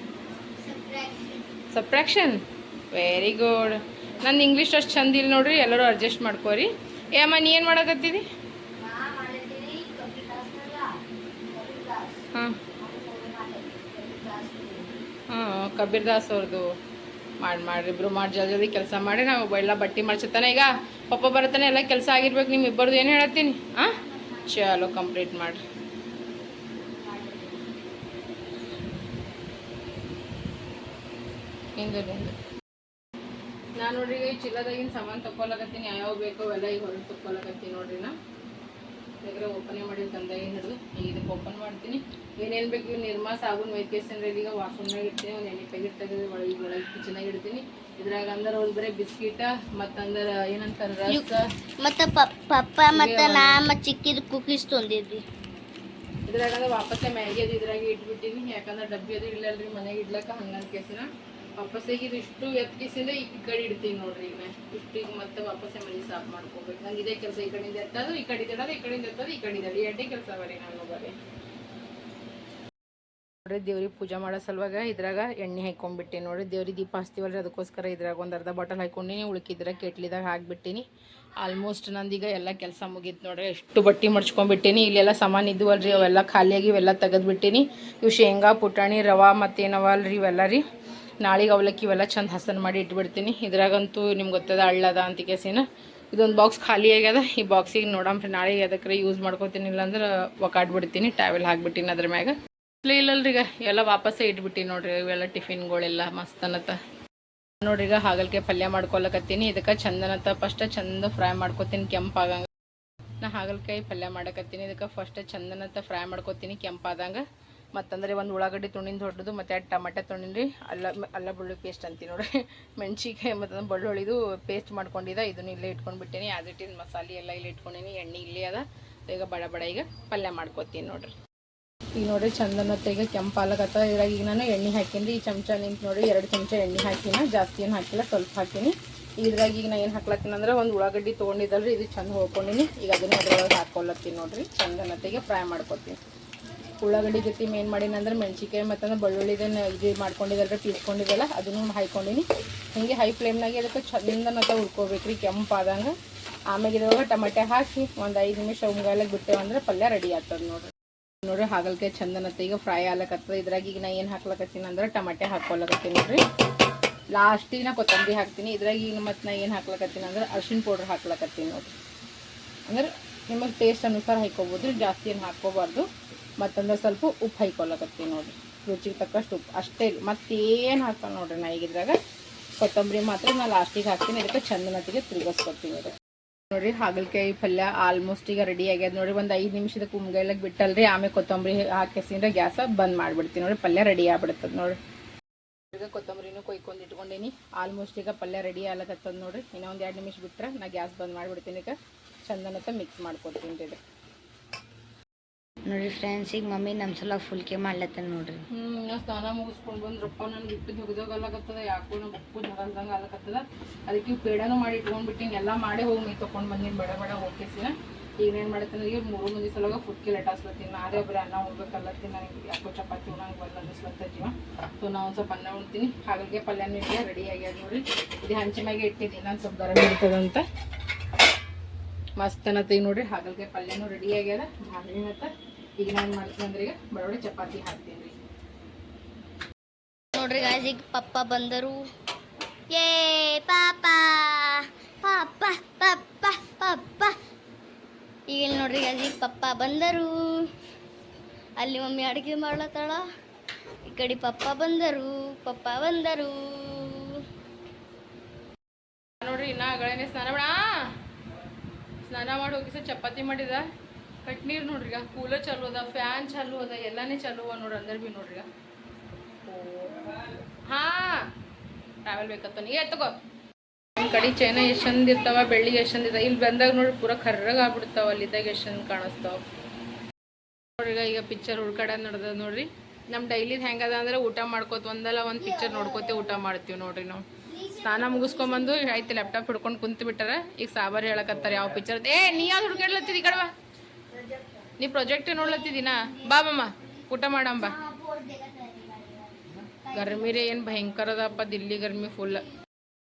subtraction. Very good ನಂದು ಇಂಗ್ಲೀಷ್ ಅಷ್ಟು ಚಂದ ಇಲ್ಲ ನೋಡ್ರಿ, ಎಲ್ಲರೂ ಅಡ್ಜಸ್ಟ್ ಮಾಡ್ಕೋರಿ. ಏ ಅಮ್ಮ, ನೀ ಏನು ಮಾಡಕತ್ತೀರಿ? ಹಾಂ. ಹಾಂ ಕಬೀರ್ ದಾಸ್ ಅವ್ರದ್ದು ಮಾಡಿ, ಮಾಡಿರಿ ಇಬ್ಬರು ಮಾಡಿ, ಜಲ್ದಿ ಜಲ್ದಿ ಕೆಲಸ ಮಾಡಿ, ನಾವು ಎಲ್ಲ ಬಟ್ಟೆ ಮಾಡ್ಸತ್ತಾನೆ ಈಗ. ಪಪ್ಪ ಬರ್ತಾನೆ ಎಲ್ಲ ಕೆಲಸ ಆಗಿರ್ಬೇಕು ನಿಮ್ಮ ಇಬ್ಬರದ್ದು ಏನು ಹೇಳತ್ತೀನಿ? ಹಾಂ? ಚಲೋ ಕಂಪ್ಲೀಟ್ ಮಾಡಿರಿ. ನಾನು ನೋಡ್ರಿ ಈ ಚೀಲದಾಗಿನ ಸಾಮಾನು ತಗೊಳಕತ್ತೀನಿ ಯಾವ್ಯಾವ ಬೇಕೋ ಅವೆಲ್ಲ ಈಗ ಹೊರಗೆ ತಗೊಳಕತ್ತೀನಿ ನೋಡ್ರಿ ನಾ. ಬೇರೆ ಓಪನೇ ಮಾಡಿ ತಂದಾಗಿ ಹಿಡಿದು ಈಗ ಇದಕ್ಕೆ ಓಪನ್ ಮಾಡ್ತೀನಿ. ಏನೇನು ಬೇಕು ಇವು ನಿರ್ಮಾ ಸಾಬೂನು ಮೈಕೇಸಂದ್ರೆ ಈಗ ವಾಶ್ರೂಮ್ನಾಗ ಇಡ್ತೀನಿ ಒಂದು ಎಣ್ಣೆ ಪ್ಯಾಕೆಟ್ ತೆಗೆದು ಒಳಗೆ ಒಳಗೆ ಕಿಚನಾಗ ಇಡ್ತೀನಿ. ಇದ್ರಾಗ ಅಂದ್ರೆ ಒಂದು ಬರೀ ಬಿಸ್ಕಿಟ ಮತ್ತಂದ್ರೆ ಏನಂತಾರೆ ರಸ. ಮತ್ತು ಪಪ್ಪ ಮತ್ತು ನಾ ಮತ್ತು ಚಿಕ್ಕಿದ ಕುಕೀಸ್ ತಂದಿದ್ವಿ. ಇದ್ರಾಗ ಅಂದ್ರೆ ವಾಪಸ್ಸೇ ಮ್ಯಾಗಿ ಅದು ಇದ್ರಾಗ ಇಟ್ಬಿಟ್ಟಿನಿ ಯಾಕಂದ್ರೆ ಡಬ್ಬಿ ಅದು ಇಲ್ಲಲ್ರಿ ಮನೆಗೆ ಇಡ್ಲಕ್ಕ ಹಂಗಂತ ಕೇಸಿನ. ವಾಪಸ್ ಈಗ ಇದಿಷ್ಟು ಎತ್ತಿಸಿಂದ ಈ ಕಡೆ ಇಡ್ತೀನಿ ನೋಡ್ರಿ ಈಗ. ಇಷ್ಟು ಈಗ ಮತ್ತೆ ವಾಪಸ್ ಮನೆ ಸಾಫ್ ಮಾಡ್ಕೋಬೇಕು. ನಂಗೆ ಇದೇ ಕೆಲಸ ಈ ಕಡೆಯಿಂದ ಎತ್ತದು, ಈ ಕಡೆ ಇಡೋದು ಈ ಕಡೆಯಿಂದ ಎತ್ತದು, ಈ ಕಡೆ ಇಡೋದು ಎರಡೇ ಕೆಲಸ ಬರೀ ನಾನು ಬರೀ ನೋಡ್ರಿ, ದೇವ್ರಿಗೆ ಪೂಜೆ ಮಾಡೋ ಸಲುವಾಗ ಇದ್ರಾಗ ಎಣ್ಣೆ ಹಾಕೊಂಡ್ಬಿಟ್ಟಿನಿ ನೋಡ್ರಿ, ದೇವ್ರಿಗೆ ದೀಪ ಹಚ್ತೀವಲ್ರಿ ಅದಕ್ಕೋಸ್ಕರ ಇದ್ರಾಗ ಒಂದು ಅರ್ಧ ಬಾಟಲ್ ಹಾಕೊಂಡಿನಿ, ಉಳ್ಕಿದ್ರೆ ಕೆಟ್ಲಿದಾಗ ಹಾಕ್ಬಿಟ್ಟಿನಿ. ಆಲ್ಮೋಸ್ಟ್ ನಂದೀಗ ಎಲ್ಲ ಕೆಲಸ ಮುಗೀತು ನೋಡ್ರಿ. ಎಷ್ಟು ಬಟ್ಟೆ ಮಡ್ಚ್ಕೊಂಡ್ಬಿಟ್ಟಿನಿ. ಇಲ್ಲೆಲ್ಲ ಸಾಮಾನು ಇದ್ವಲ್ರಿ, ಅವೆಲ್ಲ ಖಾಲಿಯಾಗಿ ಇವೆಲ್ಲ ತೆಗೆದ್ಬಿಟ್ಟಿನಿ. ಇವು ಶೇಂಗಾ, ಪುಟಾಣಿ, ರವಾ ಮತ್ತೇನವಲ್ರಿ ಇವೆಲ್ಲ ರೀ. ನಾಳೆಗೆ ಅವಲಕ್ಕಿ ಇವೆಲ್ಲ ಚಂದ ಹಸನ್ ಮಾಡಿ ಇಟ್ಬಿಡ್ತೀನಿ. ಇದ್ರಾಗಂತೂ ನಿಮ್ಗೆ ಗೊತ್ತದ ಅಳ್ಳದ ಅಂತ ಕೇಸಿನ. ಇದೊಂದು ಬಾಕ್ಸ್ ಖಾಲಿ ಆಗ್ಯದ. ಈ ಬಾಕ್ಸಿಗೆ ನೋಡಂಬ್ರಿ ನಾಳೆ ಅದಕ್ಕೆ ಯೂಸ್ ಮಾಡ್ಕೊತೀನಿ ಇಲ್ಲಾಂದ್ರೆ ಒಕಾಡ್ಬಿಡ್ತೀನಿ ಟ್ಯಾವೆಲ್ ಹಾಕ್ಬಿಟ್ಟಿನಿ ಅದ್ರ ಮ್ಯಾಗ. ಇಲ್ಲ ಈಗ ಎಲ್ಲ ವಾಪಸ್ಸೇ ಇಟ್ಬಿಟ್ಟಿನಿ ನೋಡ್ರಿ ಇವೆಲ್ಲ ಟಿಫಿನ್ಗಳೆಲ್ಲ ಮಸ್ತ್ ಅನ್ನತ್ತ. ನೋಡ್ರಿ ಈಗ ಪಲ್ಯ ಮಾಡ್ಕೊಳಕತ್ತೀನಿ ಇದಕ್ಕೆ ಚಂದನತ್ತ ಫಸ್ಟ್ ಚಂದ ಫ್ರೈ ಮಾಡ್ಕೊತೀನಿ ಕೆಂಪಾಗಂಗೆ. ನಾ ಹಾಗಲ್ಕಾಯಿ ಪಲ್ಯ ಮಾಡಕತ್ತೀನಿ. ಇದಕ್ಕೆ ಫಸ್ಟ್ ಚಂದನತ್ತ ಫ್ರೈ ಮಾಡ್ಕೊತೀನಿ ಕೆಂಪಾದಂಗ. ಮತ್ತಂದ್ರೆ ಒಂದು ಉಳ್ಳಾಗಡ್ಡಿ ತುಣಿಂದ ದೊಡ್ಡದು, ಮತ್ತು ಎರಡು ಟಮಾಟೆ ತೊಂಡಿನಿ ಅಲ್ಲ ಅಲ್ಲ ಬೆಳ್ಳುಳ್ಳಿ ಪೇಸ್ಟ್ ಅಂತೀನಿ ನೋಡ್ರಿ. ಮೆಣಸಿಕಾಯಿ ಮತ್ತು ಬೆಳ್ಳುಳ್ಳಿದು ಪೇಸ್ಟ್ ಮಾಡ್ಕೊಂಡಿದ್ದ ಇದನ್ನ ಇಲ್ಲೇ ಇಟ್ಕೊಂಡ್ಬಿಟ್ಟೀನಿ ಆ್ಯಸ್ ಇಟ್ ಇಸ್ ಮಸಾಲೆ ಎಲ್ಲ ಇಲ್ಲಿ ಇಟ್ಕೊಂಡೀನಿ, ಎಣ್ಣೆ ಇಲ್ಲೇ ಅದ. ಈಗ ಬಡ ಬಡ ಈಗ ಪಲ್ಯ ಮಾಡ್ಕೊತೀನಿ ನೋಡ್ರಿ. ಈಗ ನೋಡಿರಿ ಚಂದನತ್ತ ಈಗ ಕೆಂಪಾಲಕತ್ತ ಇದ್ರಾಗ ಈಗ ನಾನು ಎಣ್ಣೆ ಹಾಕೀನಿ ಈ ಚಮಚ ನಿಂತು ನೋಡಿ ಎರಡು ಚಮಚ ಎಣ್ಣೆ ಹಾಕಿನ, ಜಾಸ್ತಿ ಏನು ಹಾಕಿಲ್ಲ, ಸ್ವಲ್ಪ ಹಾಕಿನಿ. ಇದ್ರಾಗ ಈಗ ನಾನು ಏನು ಹಾಕ್ಲತ್ತೀನಿ ಅಂದ್ರೆ ಒಂದು ಉಳ್ಳಾಗಡ್ಡಿ ತೊಗೊಂಡಿದ್ದಲ್ರಿ, ಇದು ಚಂದ ಹೋಗ್ಕೊಂಡಿನಿ. ಈಗ ಅದನ್ನ ಅದ್ರೊಳಗೆ ಹಾಕೊಳತ್ತೀನಿ ನೋಡಿರಿ ಚಂದನತೆಗೆ ಫ್ರೈ ಮಾಡ್ಕೊತೀನಿ. ಉಳ್ಳಾಗಡ್ಡಿ ಜೊತೆ ಏನು ಮಾಡೀನಿ ಅಂದ್ರೆ ಮೆಣಸಿಕಾಯಿ ಮತ್ತು ಬೆಳ್ಳುಳ್ಳಿದನ್ನು ಇದು ಮಾಡ್ಕೊಂಡಿದ್ದಲ್ರಿ ಪೀಸ್ಕೊಂಡಿದ್ದಲ್ಲ, ಅದನ್ನು ಹಾಯ್ಕೊಂಡಿನಿ. ಹಿಂಗೆ ಹೈ ಫ್ಲೇಮ್ನಾಗೆ ಅದಕ್ಕೆ ಚಂದನತ ಹುರ್ಕೋಬೇಕ್ರಿ, ಕೆಂಪಾದಂಗೆ. ಆಮೇಲೆ ಇದ್ರೊಳಗೆ ಟಮಾಟೆ ಹಾಕಿ ಒಂದು ಐದು ನಿಮಿಷ ಉಂಗಾಲಕ್ಕೆ ಬಿಟ್ಟೇವೆ ಅಂದ್ರೆ ಪಲ್ಯ ರೆಡಿ ಆಗ್ತದೆ ನೋಡ್ರಿ. ನೋಡ್ರಿ ಹಾಗಲ್ಕಾಯಿ ಚಂದನತ್ತ ಈಗ ಫ್ರೈ ಆಗ್ಲಕತ್ತದ. ಇದ್ರಾಗ ಈಗ ನಾ ಏನು ಹಾಕ್ಲಕತ್ತೀನಿ ಅಂದ್ರೆ ಟಮಾಟೆ ಹಾಕೊಳಕತ್ತೀನಿ ನೋಡ್ರಿ. ಲಾಸ್ಟಿಗೆ ನಾ ಕೊತ್ತಂಬರಿ ಹಾಕ್ತೀನಿ. ಇದ್ರಾಗ ಈಗ ಮತ್ತೆ ನಾ ಏನು ಹಾಕ್ಲಕತ್ತೀನಿ ಅಂದ್ರೆ ಅರ್ಶಿಣ ಪೌಡ್ರ್ ಹಾಕ್ಲಕತ್ತೀನಿ ನೋಡ್ರಿ. ಅಂದ್ರೆ ನಿಮಗೆ ಟೇಸ್ಟ್ ಅನುಸಾರ ಹಾಕೋಬೋದು ಜಾಸ್ತಿ ಏನು ಹಾಕ್ಕೋಬಾರ್ದು. ಮತ್ತಂದ್ರೆ ಸ್ವಲ್ಪ ಉಪ್ಪು ಹಾಕ್ಕೊಳಕತ್ತೀನಿ ನೋಡಿರಿ. ರುಚಿಗೆ ತಕ್ಕಷ್ಟು ಉಪ್ಪು. ಅಷ್ಟೇ ಮತ್ತೇನು ಹಾಕಲ್ಲ ನೋಡ್ರಿ ನಾ ಈಗಿದ್ರಾಗ. ಕೊತ್ತಂಬರಿ ಮಾತ್ರ ನಾ ಲಾಸ್ಟಿಗೆ ಹಾಕ್ತೀನಿ. ಇದಕ್ಕೆ ಚಂದನತಿಗೆ ತಿರುಗಿಸ್ಕೊತೀನಿ ನೋಡಿ ನೋಡಿರಿ, ಹಾಗಲಕಾಯಿ ಪಲ್ಯ ಆಲ್ಮೋಸ್ಟ್ ಈಗ ರೆಡಿ ಆಗ್ಯದ ನೋಡಿ ಒಂದು ಐದು ನಿಮಿಷದ ಕುಮ್ಗೈಲಾಗ ಬಿಟ್ಟಲ್ರಿ. ಆಮೇಲೆ ಕೊತ್ತಂಬರಿ ಹಾಕಿಸಿದ್ರೆ ಗ್ಯಾಸ ಬಂದ್ ಮಾಡಿಬಿಡ್ತೀನಿ ನೋಡಿ ಪಲ್ಯ ರೆಡಿ ಆಗ್ಬಿಡ್ತದೆ ನೋಡಿ ಈಗ ಕೊತ್ತಂಬರಿನೂ ಕೊಯ್ಕೊಂಡು ಇಟ್ಕೊಂಡೀನಿ. ಆಲ್ಮೋಸ್ಟ್ ಈಗ ಪಲ್ಯ ರೆಡಿ ಆಗ್ಲಕತ್ತದ ನೋಡಿರಿ. ಇನ್ನೊಂದು ಎರಡು ನಿಮಿಷ ಬಿಟ್ಟರೆ ನಾ ಗ್ಯಾಸ್ ಬಂದ್ ಮಾಡಿಬಿಡ್ತೀನಿ. ಈಗ ಚಂದನತ್ತ ಮಿಕ್ಸ್ ಮಾಡ್ಕೊಡ್ತೀನಿ ಇದು ನೋಡ್ರಿ ಫ್ರೆಂಡ್ಸ್ ಈಗ ಮಮ್ಮಿ ನಮ್ಮ ಸಲ ಫುಲ್ಕೆ ಮಾಡ್ಲತ್ತಾನ ನೋಡ್ರಿ. ಸ್ನಾನ ಮುಗಿಸ್ಕೊಂಡು ಬಂದ್ರಪ್ಪ ನನ್ ಬಿಟ್ಟು ಹೋಗದಾಗಲ್ಲಕತ್ತದ ಯಾಕೋ ನಮ್ಮ ಉಪ್ಪು ಜಗಲ್ದಂಗೆ ಆಗತ್ತದ ಅದಕ್ಕೆ ಇವ್ ಪೇಡನೂ ಮಾಡಿ ಇಟ್ಕೊಂಡ್ಬಿಟ್ಟಿನಿ, ಎಲ್ಲ ಮಾಡಿ ಹೋಗಿ ಮೈ ತೊಗೊಂಡು ಬಂದಿನಿ, ಬಡ ಬಡ ಹೋಗಿಸಿನ ಈಗ ಏನು ಮಾಡ್ತೀನಿ ಈಗ ಮೂರು ಮಂದಿ ಸಲಗ ಫುಡ್ಗೆ ಲೇಟ್ ಹಾಸ್ಲತ್ತೀನಿ ನಾರೇ ಒಬ್ಬರೇ ಅನ್ನ ಉಣ್ಬೇಕಲ್ಲತ್ತೀನಿ ನನಗೆ ಯಾಕೋ ಚಪಾತಿ ಉಣ್ಣಂಗೆ ಅನ್ನಿಸ್ಲತ್ತ ಜೀವ. ಸೊ ನಾ ಒಂದು ಸ್ವಲ್ಪ ಅನ್ನ ಉಣ್ತೀನಿ. ಹಾಗಾಗಿ ಪಲ್ಯನೂ ಇದೆ ರೆಡಿ ಆಗ್ಯಾದ ನೋಡಿ ಇದು ಹಂಚಿ ಮ್ಯಾಗೆ ಇಟ್ಟಿದ್ದೀನಿ, ನಾನು ಸ್ವಲ್ಪ ಗರಂ ಇರ್ತದಂತ ಮಸ್ತ್ ಅನ್ನತ್ತೀಗ ನೋಡ್ರಿ ಹಾಗಲ್ಕಾಯಿ ಪಲ್ಯನೂ ರೆಡಿ ಆಗ್ಯದ. ಭಾಳ ಈಗ ನಾನು ಮಾಡ್ತೀನಿ ಅಂದ್ರೆ ಚಪಾತಿ ಹಾಕ್ತೀನಿ ರೀ. ನೋಡ್ರಿ ಗಾಯ್ಸ್ ಈಗ ಪಪ್ಪ ಬಂದರು. ಏ ಪಾಪ. ಪಾಪ ಪಪ್ಪ ಪಪ್ಪ ಈಗ ಇಲ್ಲಿ ನೋಡ್ರಿ ಗಾಯ್ಸ್ ಈಗ ಪಪ್ಪ ಬಂದರು. ಅಲ್ಲಿ ಮಮ್ಮಿ ಅಡುಗೆ ಮಾಡ್ಲತ್ತಾಳ. ಈ ಕಡೆ ಪಪ್ಪ ಬಂದರು ಪಪ್ಪ ಬಂದರು. ನೋಡ್ರಿ ಇನ್ನ ಅಗಳೇನೆ ಸ್ನಾನ ಮಾಡ. ಸ್ನಾನ ಮಾಡಿ ಹೋಗಿ ಸರ್ ಚಪಾತಿ ಮಾಡಿದ. ಕಟ್ ನೀರು ನೋಡ್ರಿಗ ಕೂಲರ್ ಚಾಲು ಅದ, ಫ್ಯಾನ್ ಚಾಲು ಅದ, ಎಲ್ಲಾನೇ ಚಾಲು ಅದ ನೋಡ್ರಿ ಅಂದ್ರೆ ಬಿ ನೋಡ್ರಿಗ ಹಾ ಟ್ರಾವೆಲ್ ಬೇಕತ್ತ ನೀ ತಗೋ. ನಮ್ಮ ಕಡೆ ಚೈನ ಎಷ್ಟು ಚಂದ ಇರ್ತಾವ, ಬೆಳ್ಳಿ ಎಷ್ಟು ಚಂದ ಇರ್ತಾವ. ಇಲ್ಲಿ ಬಂದಾಗ ನೋಡ್ರಿ ಪೂರ ಕರ್ರಗ ಆಗ್ಬಿಡ್ತಾವ, ಅಲ್ಲಿದ್ದಾಗ ಎಷ್ಟು ಚಂದ ಕಾಣಿಸ್ತಾವ. ನೋಡ್ರಿಗ ಈಗ ಪಿಕ್ಚರ್ ಹುಡ್ಕಾಡ ನಡ್ದ ನೋಡ್ರಿ. ನಮ್ಮ ಡೈಲಿದ್ ಹೆಂಗದ ಅಂದ್ರೆ, ಊಟ ಮಾಡ್ಕೋತ ಒಂದಲ್ಲ ಒಂದು ಪಿಕ್ಚರ್ ನೋಡ್ಕೋತೆ ಊಟ ಮಾಡ್ತೀವಿ ನೋಡ್ರಿ ನಾವು. ಸ್ನಾನ ಮುಗಿಸ್ಕೊಂಬಂದು ಆಯ್ತು ಲ್ಯಾಪ್ಟಾಪ್ ಹಿಡ್ಕೊಂಡು ಕುಂತು ಬಿಟ್ಟಾರ ಈಗ ಸಾಬಾರ್ ಹೇಳಕತ್ತಾರ, ಯಾವ ಪಿಕ್ಚರ್ ಏ, ನೀ ಯಾವ್ದು ಹುಡ್ಕಾಡ್ಲತ್ತಿದ್ ಈ ಕಡೆ ಬಾ. ನೀ ಪ್ರೊಜೆಕ್ಟ್ ನೋಡ್ಲತ್ತಿದ್ದೀನ? ಬಾ ಮಮ್ಮ ಊಟ ಮಾಡಂಬ ಗರ್ಮಿ ರೀ, ಏನು ಭಯಂಕರ ಅದಪ್ಪ ದಿಲ್ಲಿ ಗರ್ಮಿ ಫುಲ್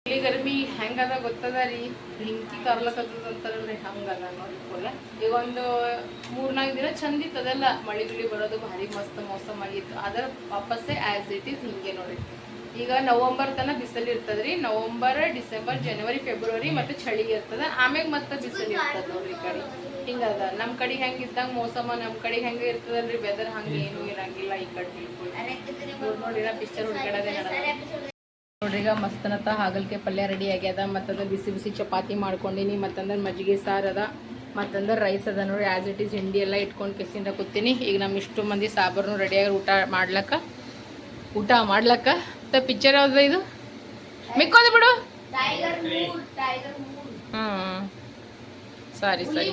ದಿಲ್ಲಿ ಗರ್ಮಿ ಹೆಂಗದ ಗೊತ್ತದ ರೀ ಬೆಂಕಿ ಕರ್ಲಕತ್ತದ ಅಂತಾರಲ್ರಿ ಹಂಗದ ನೋಡಿ ಫುಲ್ ಈಗ ಒಂದು ಮೂರ್ನಾಲ್ಕು ದಿನ ಚಂದಿತ್ತು ಅದೆಲ್ಲ. ಮಳಿ ಗಿಳಿ ಬರೋದು ಭಾರಿ ಮಸ್ತ್ ಮೋಸಮ್ ಆಗಿತ್ತು. ಅದರ ವಾಪಸ್ಸೇ ಆ್ಯಸ್ ಇಟ್ ಈಸ್ ಹಿಂಗೆ ನೋಡಿ. ಈಗ ನವಂಬರ್ ತನ ಬಿಸಿಲು ಇರ್ತದ್ರಿ. ನವಂಬರ್, ಡಿಸೆಂಬರ್, ಜನವರಿ, ಫೆಬ್ರವರಿ ಮತ್ತೆ ಚಳಿ ಇರ್ತದ. ಆಮ್ಯಾಗ ಮತ್ತೆ ಬಿಸಿಲು ಇರ್ತದ ನೋಡ್ರಿ ಕಡೆ. ಹಿಂಗದ. ನಮ್ಮ ಕಡೆ ಹೆಂಗ್ ಇದ್ದಂಗ ಮೋಸಮ ನಮ್ಮ ಕಡೆ ಹೆಂಗ ಇರ್ತದಲ್ರಿ ವೆದರ್ ಹಂಗ ಏನು ಇರಂಗಿಲ್ಲ ಈ ಕಡೆ ಬಿಲ್ಕುಲ್ ನೋಡ್ರಿ ಪಿಕ್ಚರ್ ಹುಡ್ಕಾಡೋದೇ ನಡೆದ ನೋಡ್ರಿ ಈಗ ಮಸ್ತನತ್ತ ಹಾಗಲ್ಕಾಯಿ ಪಲ್ಯ ರೆಡಿ ಆಗ್ಯದ. ಮತ್ತಂದ್ರೆ ಬಿಸಿ ಬಿಸಿ ಚಪಾತಿ ಮಾಡ್ಕೊಂಡಿನಿ. ಮತ್ತಂದ್ರೆ ಮಜ್ಜಿಗೆ ಸಾರು ಅದ. ಮತ್ತಂದ್ರೆ ರೈಸ್ ಅದ ನೋಡಿ ಆ್ಯಸ್ ಇಟ್ ಈಸ್ ಹಿಂಡಿ ಎಲ್ಲ ಇಟ್ಕೊಂಡು ಕೆಸಿಂದ ಕೂತೀನಿ. ಈಗ ನಮ್ಮ ಇಷ್ಟು ಮಂದಿ ಸಾಬರ್ನು ರೆಡಿಯಾಗಿ ಊಟ ಮಾಡ್ಲಕ್ಕ. ಊಟ ಮಾಡ್ಲಕ್ಕ. ತ ಪಿಕ್ಚರ್ ಯಾವ್ದು ಇದು? ಮಿಕ್ಕೋದು ಬಿಡು. ಹ್ಞೂ ಸರಿ ಸರಿ.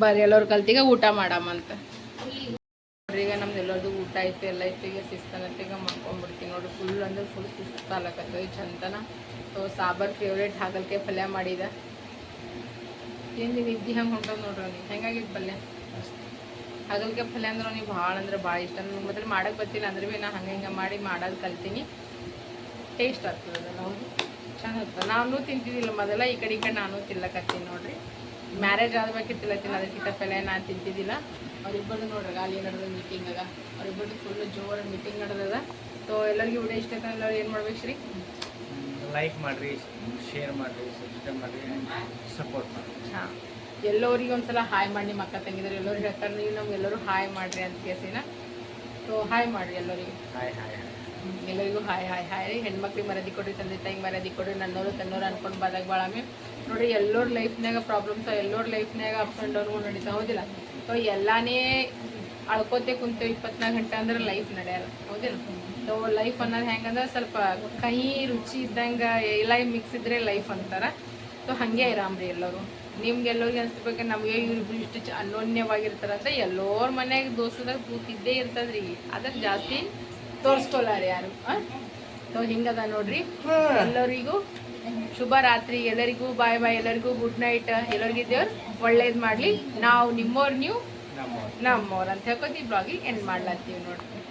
ಬರ್ರಿ, ಎಲ್ಲರೂ ಕಲ್ತಿಗೆ ಊಟ ಮಾಡಮ್ಮಂತ ನೋಡ್ರಿ, ಈಗ ನಮ್ದು ಎಲ್ಲರದು ಊಟ ಆಯ್ತು ಎಲ್ಲ ಐತಿಗೆ ಶಿಸ್ತನತ್ತೀಗ ಮಾಡ್ಕೊಂಡ್ಬಿಡ್ತೀನಿ ನೋಡ್ರಿ ಫುಲ್ ಅಂದ್ರೆ ಫುಲ್ ಸುಸ್ತು ಆಲಕತ್ತದ ಚಂತನ ಸೊ ಸಾಬರ್ ಫೇವ್ರೇಟ್ ಹಾಗಲ್ಕಾಯಿ ಪಲ್ಯ ಮಾಡಿದ. ಏನು ನಿದ್ದಿ ಹೆಂಗೆ ಹೊಂಟದ ನೋಡ್ರಿ ನೀವು ಹೆಂಗಾಗಿತ್ತು ಪಲ್ಯ? ಹಾಗಲ್ಕಾಯಿ ಪಲ್ಯ ಅಂದ್ರೆ ನೀವು ಭಾಳ ಅಂದ್ರೆ ಭಾಳ ಇಷ್ಟ. ನನಗೆ ಮೊದಲು ಮಾಡಕ್ಕೆ ಬರ್ತಿಲ್ಲ ಅಂದ್ರೆ ಭೀ ನಾ ಹಂಗೆ ಹಿಂಗೆ ಮಾಡಿ ಮಾಡೋದು ಕಲ್ತೀನಿ. ಟೇಸ್ಟ್ ಆಗ್ತದೆ ನಾವು ಚೆನ್ನಾಗಿ ನಾನು ತಿಂತಿದ್ದಿಲ್ಲ ಮೊದಲ, ಈ ಕಡೆ ಈ ಕಡೆ ನಾನು ತಿನ್ಲಕತ್ತೀನಿ ನೋಡ್ರಿ. ಮ್ಯಾರೇಜ್ ಆದ್ಮೇಲೆ ತಿನ್ನೋದಕ್ಕಿಂತ ಅದಕ್ಕಿಂತ ಪೆಲೆ ನಾನು ತಿಂತಿದ್ದಿಲ್ಲ. ಅವ್ರಿಬ್ಬರು ನೋಡ್ರಿ ಅಲ್ಲಿ ನಡೆದ ಮೀಟಿಂಗ್ ಅದ. ಅವ್ರಿಬ್ಬರು ಫುಲ್ ಜೋರ ಮೀಟಿಂಗ್ ನಡೆದದ. ಸೊ ಎಲ್ಲರಿಗೂ ವಿಡಿಯೋ ಇಷ್ಟ ಆಯ್ತು ಎಲ್ಲರೂ ಏನು ಮಾಡ್ಬೇಕು ಶ್ರೀ? ಲೈಕ್ ಮಾಡಿರಿ ಶೇರ್ ಮಾಡಿರಿ ಸಬ್ಸ್ಕ್ರೈಬ್ ಮಾಡಿರಿ ಸಪೋರ್ಟ್ ಮಾಡಿ ಹಾಂ. ಎಲ್ಲರಿಗೆ ಒಂದ್ಸಲ ಹಾಯ್ ಮಾಡಿ ನಿಮ್ಮ ಅಕ್ಕ ತಂಗಿದ್ರು ಎಲ್ಲರೂ ಹೇಳ್ತಾರೆ ನೀವು ನಮ್ಗೆ ಎಲ್ಲರೂ ಹಾಯ್ ಮಾಡಿರಿ ಅಂತ ಕೇಸಿನ ಸೊ ಹಾಯ್ ಮಾಡಿರಿ ಎಲ್ಲರಿಗೂ. ಹಾಯ್ ಹಾಯ್ ಹಾಯ್ ಎಲ್ಲರಿಗೂ ಹಾಯ್ ಹಾಯ್ ಹಾಯ್. ರೀ ಹೆಣ್ಮಕ್ಳಿಗೆ ಮರದಿ ಕೊಡ್ರಿ ತಂದೆ ತಾಯಿಗೆ ಮರದಿ ಕೊಡ್ರಿ ನನ್ನವರು ತನ್ನೋರು ಅನ್ಕೊಂಡು ಬಾದಾಗ ಬಾಳಮೆ ನೋಡ್ರಿ ಎಲ್ಲರ ಲೈಫ್ನಾಗ ಪ್ರಾಬ್ಲಮ್ಸ್ ಎಲ್ಲರ ಲೈಫ್ನಾಗ ಅಪ್ಸ್ ಆ್ಯಂಡ್ ಡೌನ್ಗಳು ನಡೀತಾ ಹೌದಿಲ್ಲ? ಸೊ, ಎಲ್ಲಾನೇ ಅಳ್ಕೋತೆ ಕುಂತೇವೆ ಇಪ್ಪತ್ನಾಲ್ಕು ಗಂಟೆ ಅಂದ್ರೆ ಲೈಫ್ ನಡೆಯಲ್ಲ, ಹೌದಿಲ್ಲ? ಸೊ ಲೈಫ್ ಅನ್ನೋದು ಹೆಂಗಂದ್ರೆ ಸ್ವಲ್ಪ ಕಹಿ ರುಚಿ ಇದ್ದಂಗೆ ಎಲ್ಲ ಮಿಕ್ಸ್ ಇದ್ರೆ ಲೈಫ್ ಅಂತಾರೆ. ಸೊ ಹಾಗೆ ಇರಾಮ್ರಿ ಎಲ್ಲರೂ. ನಿಮ್ಗೆ ಎಲ್ಲರಿಗೆ ಅನ್ಸ್ಬೇಕು, ನಮಗೆ ಇವ್ರಿಬ್ರು ಇಷ್ಟು ಅನ್ಯೋನ್ಯವಾಗಿರ್ತಾರಂದ್ರೆ ಎಲ್ಲರ ಮನ್ಯಾಗ ದೋಸ್ತದಾಗ ಕೂತಿದ್ದೇ ಇರ್ತದ್ರಿ. ಅದ್ರ ಜಾಸ್ತಿ ತೋರಿಸ್ಕೊಲಾರಿ ಯಾರು? ಸೊ ಹಿಂಗದ ನೋಡ್ರಿ. ಎಲ್ಲರಿಗೂ ಶುಭ ರಾತ್ರಿ. ಎಲ್ಲರಿಗೂ ಬಾಯ್ ಬಾಯ್ ಎಲ್ಲರಿಗೂ ಗುಡ್ ನೈಟ್ ಎಲ್ಲರಿಗೂ ದೇವ್ರು ಒಳ್ಳೇದು ಮಾಡಲಿ. ನಾವು ನಿಮ್ಮೋರ್ ನೀವು ನಮ್ಮೋರ್. ನಮ್ಮವ್ರು ಅಂತ ಹೇಳ್ಕೊತೀವಿ. ಬ್ಲಾಗಿಗೆ ಎಂಡ್ ಮಾಡ್ಲತ್ತೀವಿ ನೋಡ್ರಿ.